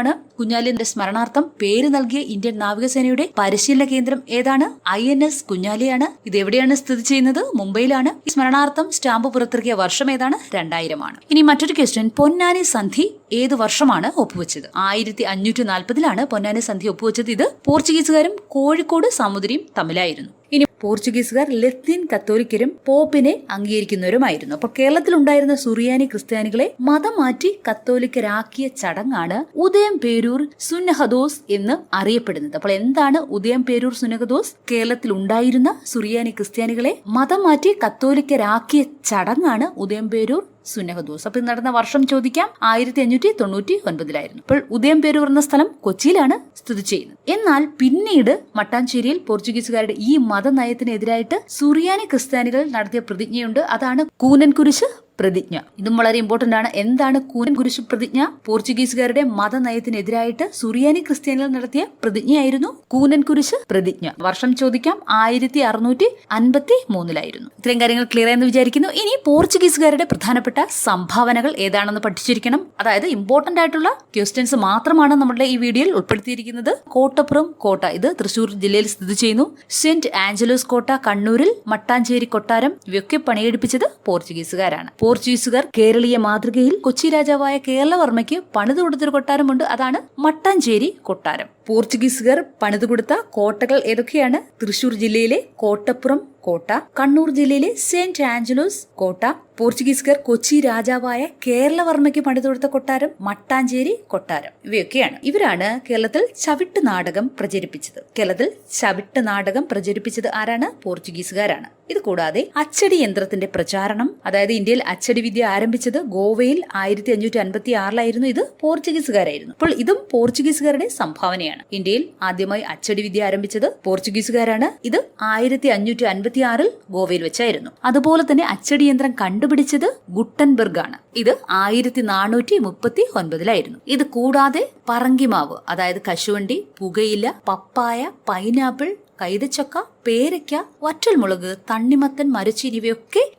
ആണ് കുഞ്ഞാലിന്റെ സ്മരണാർത്ഥം പേര് നൽകിയ ഇന്ത്യൻ നാവികസേനയുടെ പരിശീലന കേന്ദ്രം ഏതാണ്? ഐ എൻ എസ് കുഞ്ഞാലിയാണ്. ഇത് എവിടെയാണ് സ്ഥിതി ചെയ്യുന്നത്? മുംബൈയിലാണ്. സ്മരണാർത്ഥം പുറത്തിറക്കിയ വർഷം ഏതാണ്? രണ്ടായിരമാണ്. ഇനി മറ്റൊരു ക്വസ്റ്റ്യൻ പൊന്നാനി സന്ധി ഏത് വർഷമാണ് ഒപ്പുവെച്ചത്? ആയിരത്തി അഞ്ഞൂറ്റി നാൽപ്പതിലാണ് പൊന്നാനി സന്ധി ഒപ്പുവെച്ചത്. ഇത് പോർച്ചുഗീസുകാരും കോഴിക്കോട് സാമുദ്രിയും തമ്മിലായിരുന്നു. ഇനി പോർച്ചുഗീസുകാർ ലത്തീൻ കത്തോലിക്കരും പോപ്പിനെ അംഗീകരിക്കുന്നവരുമായിരുന്നു. അപ്പോൾ കേരളത്തിലുണ്ടായിരുന്ന സുറിയാനി ക്രിസ്ത്യാനികളെ മതം മാറ്റി കത്തോലിക്കരാക്കിയ ചടങ്ങാണ് ഉദയം പേരൂർ സുന്നഹദോസ് എന്ന് അറിയപ്പെടുന്നത്. അപ്പോൾ എന്താണ് ഉദയം പേരൂർ സുന്നഹദോസ്? കേരളത്തിൽ ഉണ്ടായിരുന്ന സുറിയാനി ക്രിസ്ത്യാനികളെ മതം മാറ്റി കത്തോലിക്കരാക്കിയ ചടങ്ങാണ് ഉദയം പേരൂർ സുന്നഹദോസ് അപ്പൊ ഇത് നടന്ന വർഷം ചോദിക്കാം ആയിരത്തി അഞ്ഞൂറ്റി തൊണ്ണൂറ്റി ഒൻപതിലായിരുന്നു അപ്പോൾ ഉദയം പേരൂർ എന്ന സ്ഥലം കൊച്ചിയിലാണ് സ്ഥിതി ചെയ്യുന്നത്. എന്നാൽ പിന്നീട് മട്ടാഞ്ചേരിയിൽ പോർച്ചുഗീസുകാരുടെ ഈ മതനയത്തിനെതിരായിട്ട് സുറിയാനി ക്രിസ്ത്യാനികൾ നടത്തിയ പ്രതിജ്ഞയുണ്ട്. അതാണ് കൂനൻ കുരിശ് പ്രതിജ്ഞ. ഇതും വളരെ ഇമ്പോർട്ടന്റ് ആണ്. എന്താണ് കൂനൻ കുരിശു പ്രതിജ്ഞ? പോർച്ചുഗീസുകാരുടെ മതനയത്തിനെതിരായിട്ട് സുറിയാനി ക്രിസ്ത്യാനികൾ നടത്തിയ പ്രതിജ്ഞയായിരുന്നു കൂനൻ കുരിശ് പ്രതിജ്ഞ. വർഷം ചോദിക്കാം ആയിരത്തി അറുന്നൂറ്റി അൻപത്തി മൂന്നിലായിരുന്നു ഇത്രയും കാര്യങ്ങൾ ക്ലിയർ ആയെന്ന് വിചാരിക്കുന്നു. ഇനി പോർച്ചുഗീസുകാരുടെ പ്രധാനപ്പെട്ട സംഭാവനകൾ ഏതാണെന്ന് പഠിച്ചിരിക്കണം. അതായത് ഇമ്പോർട്ടന്റ് ആയിട്ടുള്ള ക്വസ്റ്റ്യൻസ് മാത്രമാണ് നമ്മുടെ ഈ വീഡിയോയിൽ ഉൾപ്പെടുത്തിയിരിക്കുന്നത്. കോട്ടപ്പുറം കോട്ട. ഇത് തൃശൂർ ജില്ലയിൽ സ്ഥിതി ചെയ്യുന്നു. സെന്റ് ആഞ്ചലോസ് കോട്ട കണ്ണൂരിൽ മട്ടാഞ്ചേരി കൊട്ടാരം ഇവയൊക്കെ പണിയെടുപ്പിച്ചത് പോർച്ചുഗീസുകാരാണ്. പോർച്ചുഗീസുകാർ കേരളീയ മാതൃകയിൽ കൊച്ചി രാജാവായ കേരളവർമ്മയ്ക്ക് പണിതു കൊടുത്തൊരു കൊട്ടാരമുണ്ട്. അതാണ് മട്ടാഞ്ചേരി കൊട്ടാരം. പോർച്ചുഗീസുകാർ പണിതു കൊടുത്ത കോട്ടകൾ ഏതൊക്കെയാണ്? തൃശൂർ ജില്ലയിലെ കോട്ടപ്പുറം കോട്ട കണ്ണൂർ ജില്ലയിലെ സെന്റ് ആഞ്ചലോസ് കോട്ട. പോർച്ചുഗീസുകാർ കൊച്ചി രാജാവായ കേരളവർമ്മയ്ക്ക് പണിതുകൊടുത്ത കൊട്ടാരം മട്ടാഞ്ചേരി കൊട്ടാരം. ഇവയൊക്കെയാണ്. ഇവരാണ് കേരളത്തിൽ ചവിട്ട് നാടകം പ്രചരിപ്പിച്ചത്. കേരളത്തിൽ ചവിട്ട് നാടകം പ്രചരിപ്പിച്ചത് ആരാണ്? പോർച്ചുഗീസുകാരാണ്. ഇത് കൂടാതെ അച്ചടി യന്ത്രത്തിന്റെ പ്രചാരണം അതായത് ഇന്ത്യയിൽ അച്ചടി വിദ്യ ആരംഭിച്ചത് ഗോവയിൽ ആയിരത്തി അഞ്ഞൂറ്റി അൻപത്തി ആറിലായിരുന്നു ഇത് പോർച്ചുഗീസുകാരായിരുന്നു. അപ്പോൾ ഇതും പോർച്ചുഗീസുകാരുടെ സംഭാവനയാണ്. ഇന്ത്യയിൽ ആദ്യമായി അച്ചടി വിദ്യ ആരംഭിച്ചത് പോർച്ചുഗീസുകാരാണ്. ഇത് ആയിരത്തി അഞ്ഞൂറ്റി അൻപത്തി ആറിൽ ഗോവയിൽ വെച്ചായിരുന്നു. അതുപോലെ തന്നെ അച്ചടി യന്ത്രം കണ്ടുപിടിച്ചത് ഗുട്ടൻബർഗ് ആണ് ഇത് ആയിരത്തി നാനൂറ്റി മുപ്പത്തി ഒൻപതിലായിരുന്നു ഇത് കൂടാതെ പറങ്കിമാവ് അതായത് കശുവണ്ടി പുകയില പപ്പായ പൈനാപ്പിൾ കൈതച്ചക്ക പേരയ്ക്ക വറ്റൽമുളക് തണ്ണിമത്തൻ മരച്ചീനി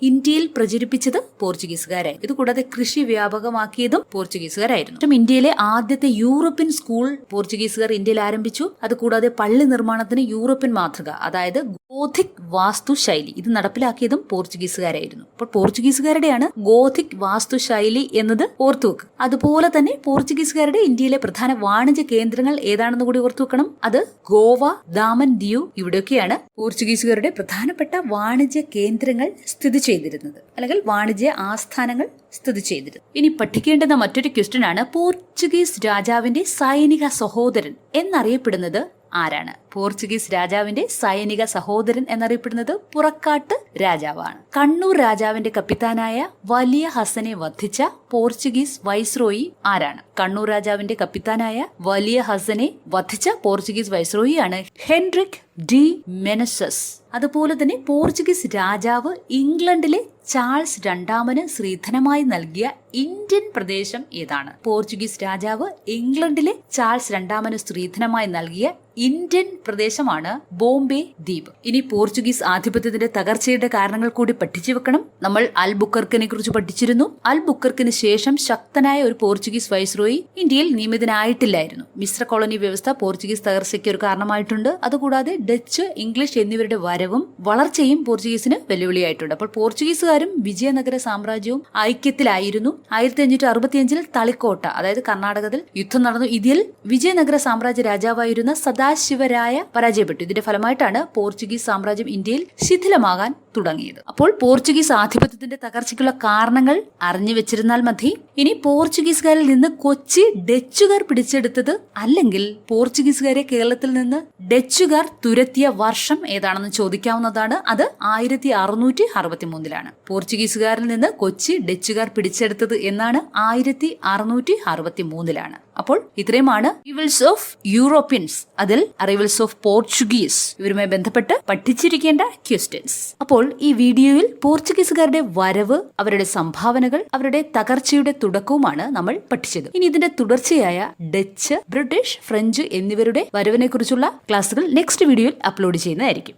ഇന്ത്യയിൽ പ്രചരിപ്പിച്ചത് പോർച്ചുഗീസുകാരായി. ഇതുകൂടാതെ കൃഷി വ്യാപകമാക്കിയതും പോർച്ചുഗീസുകാരായിരുന്നു. ഇന്ത്യയിലെ ആദ്യത്തെ യൂറോപ്യൻ സ്കൂൾ പോർച്ചുഗീസുകാർ ഇന്ത്യയിൽ ആരംഭിച്ചു. അതുകൂടാതെ പള്ളി നിർമ്മാണത്തിന് യൂറോപ്യൻ മാതൃക അതായത് ഗോഥിക് വാസ്തുശൈലി. ഇത് നടപ്പിലാക്കിയതും പോർച്ചുഗീസുകാരായിരുന്നു. അപ്പോൾ പോർച്ചുഗീസുകാരുടെയാണ് ഗോഥിക് വാസ്തുശൈലി എന്നത് ഓർത്തുവെക്കുക അതുപോലെ തന്നെ പോർച്ചുഗീസുകാരുടെ ഇന്ത്യയിലെ പ്രധാന വാണിജ്യ കേന്ദ്രങ്ങൾ ഏതാണെന്ന് കൂടി ഓർത്തുവെക്കണം അത് ഗോവ ദാമൻ ദിയു ഇവിടെയൊക്കെയാണ് പോർച്ചുഗീസുകാരുടെ പ്രധാനപ്പെട്ട വാണിജ്യ കേന്ദ്രങ്ങൾ സ്ഥിതി ചെയ്തിരുന്നത്. അല്ലെങ്കിൽ വാണിജ്യ ആസ്ഥാനങ്ങൾ സ്ഥിതി ചെയ്തിരുന്നു ഇനി പഠിക്കേണ്ടുന്ന മറ്റൊരു ക്വസ്റ്റ്യൻ ആണ് പോർച്ചുഗീസ് രാജാവിന്റെ സൈനിക സഹോദരൻ എന്നറിയപ്പെടുന്നത് ആരാണ്? പോർച്ചുഗീസ് രാജാവിന്റെ സൈനിക സഹോദരൻ എന്നറിയപ്പെടുന്നത് പുറക്കാട്ട് രാജാവാണ്. കണ്ണൂർ രാജാവിന്റെ കപ്പിത്താനായ വലിയ ഹസനെ വധിച്ച പോർച്ചുഗീസ് വൈസ്രോയി ആരാണ്? കണ്ണൂർ രാജാവിന്റെ കപ്പിത്താനായ വലിയ ഹസനെ വധിച്ച പോർച്ചുഗീസ് വൈസ്രോയി ആണ് ഹെൻറിക് ഡി മെനസസ്. അതുപോലെ തന്നെ പോർച്ചുഗീസ് രാജാവ് ഇംഗ്ലണ്ടിലെ ചാൾസ് രണ്ടാമന് ശ്രീധനമായി നൽകിയ ഇന്ത്യൻ പ്രദേശം ഏതാണ്? പോർച്ചുഗീസ് രാജാവ് ഇംഗ്ലണ്ടിലെ ചാൾസ് രണ്ടാമന് ശ്രീധനമായി നൽകിയ ഇന്ത്യൻ പ്രദേശമാണ് ബോംബെ ദ്വീപ്. ഇനി പോർച്ചുഗീസ് ആധിപത്യത്തിന്റെ തകർച്ചയുടെ കാരണങ്ങൾ കൂടി പഠിച്ചു വെക്കണം. നമ്മൾ അൽ ബുക്കർക്കിനെ കുറിച്ച് പഠിച്ചിരുന്നു. അൽ ബുക്കർക്കിന് ശേഷം ശക്തനായ ഒരു പോർച്ചുഗീസ് വൈസ്രോയി ഇന്ത്യയിൽ നിയമിതനായിട്ടില്ലായിരുന്നു. മിശ്ര കോളനി വ്യവസ്ഥ പോർച്ചുഗീസ് തകർച്ചയ്ക്ക് ഒരു കാരണമായിട്ടുണ്ട്. അതുകൂടാതെ ഡച്ച് ഇംഗ്ലീഷ് എന്നിവരുടെ വരവും വളർച്ചയും പോർച്ചുഗീസിന് വെല്ലുവിളിയായിട്ടുണ്ട്. അപ്പോൾ പോർച്ചുഗീസുകാരും വിജയനഗര സാമ്രാജ്യവും ഐക്യത്തിലായിരുന്നു. ആയിരത്തി അഞ്ഞൂറ്റി അറുപത്തിയഞ്ചിൽ തളിക്കോട്ട അതായത് കർണാടകത്തിൽ യുദ്ധം നടന്നു. ഇതിൽ വിജയനഗര സാമ്രാജ്യ രാജാവായിരുന്ന സദാശിവരായ പരാജയപ്പെട്ടു. ഇതിന്റെ ഫലമായിട്ടാണ് പോർച്ചുഗീസ് സാമ്രാജ്യം ഇന്ത്യയിൽ ശിഥിലമാകാൻ തുടങ്ങിയത്. അപ്പോൾ പോർച്ചുഗീസ് ആധിപത്യത്തിന്റെ തകർച്ചയ്ക്കുള്ള കാരണങ്ങൾ അറിഞ്ഞു വെച്ചിരുന്നാൽ മതി. ഇനി പോർച്ചുഗീസുകാരിൽ നിന്ന് കൊച്ചി ഡച്ചുകാർ പിടിച്ചെടുത്തത് അല്ലെങ്കിൽ പോർച്ചുഗീസുകാരെ കേരളത്തിൽ നിന്ന് ഡച്ചുകാർ തുരത്തിയ വർഷം ഏതാണെന്ന് ചോദിക്കാവുന്നതാണ്. അത് ആയിരത്തി അറുന്നൂറ്റി അറുപത്തി മൂന്നിലാണ് പോർച്ചുഗീസുകാരിൽ നിന്ന് കൊച്ചി ഡച്ചുകാർ പിടിച്ചെടുത്തത് എന്നാണ് ആയിരത്തി അറുന്നൂറ്റി അറുപത്തി മൂന്നിലാണ് അപ്പോൾ ഇത്രയുമാണ് റിവൽസ് ഓഫ് യൂറോപ്യൻസ് അതിൽ അറൈവൽസ് ഓഫ് പോർച്ചുഗീസ് ഇവരുമായി ബന്ധപ്പെട്ട് പഠിച്ചിരിക്കേണ്ട ക്വസ്റ്റ്യൻസ് അപ്പോൾ ഈ വീഡിയോയിൽ പോർച്ചുഗീസുകാരുടെ വരവ് അവരുടെ സംഭാവനകൾ അവരുടെ തകർച്ചയുടെ തുടക്കവുമാണ് നമ്മൾ പഠിച്ചത്. ഇനി ഇതിന്റെ തുടർച്ചയായ ഡച്ച് ബ്രിട്ടീഷ് ഫ്രഞ്ച് എന്നിവരുടെ വരവിനെ കുറിച്ചുള്ള ക്ലാസുകൾ നെക്സ്റ്റ് വീഡിയോയിൽ അപ്ലോഡ് ചെയ്യുന്നതായിരിക്കും.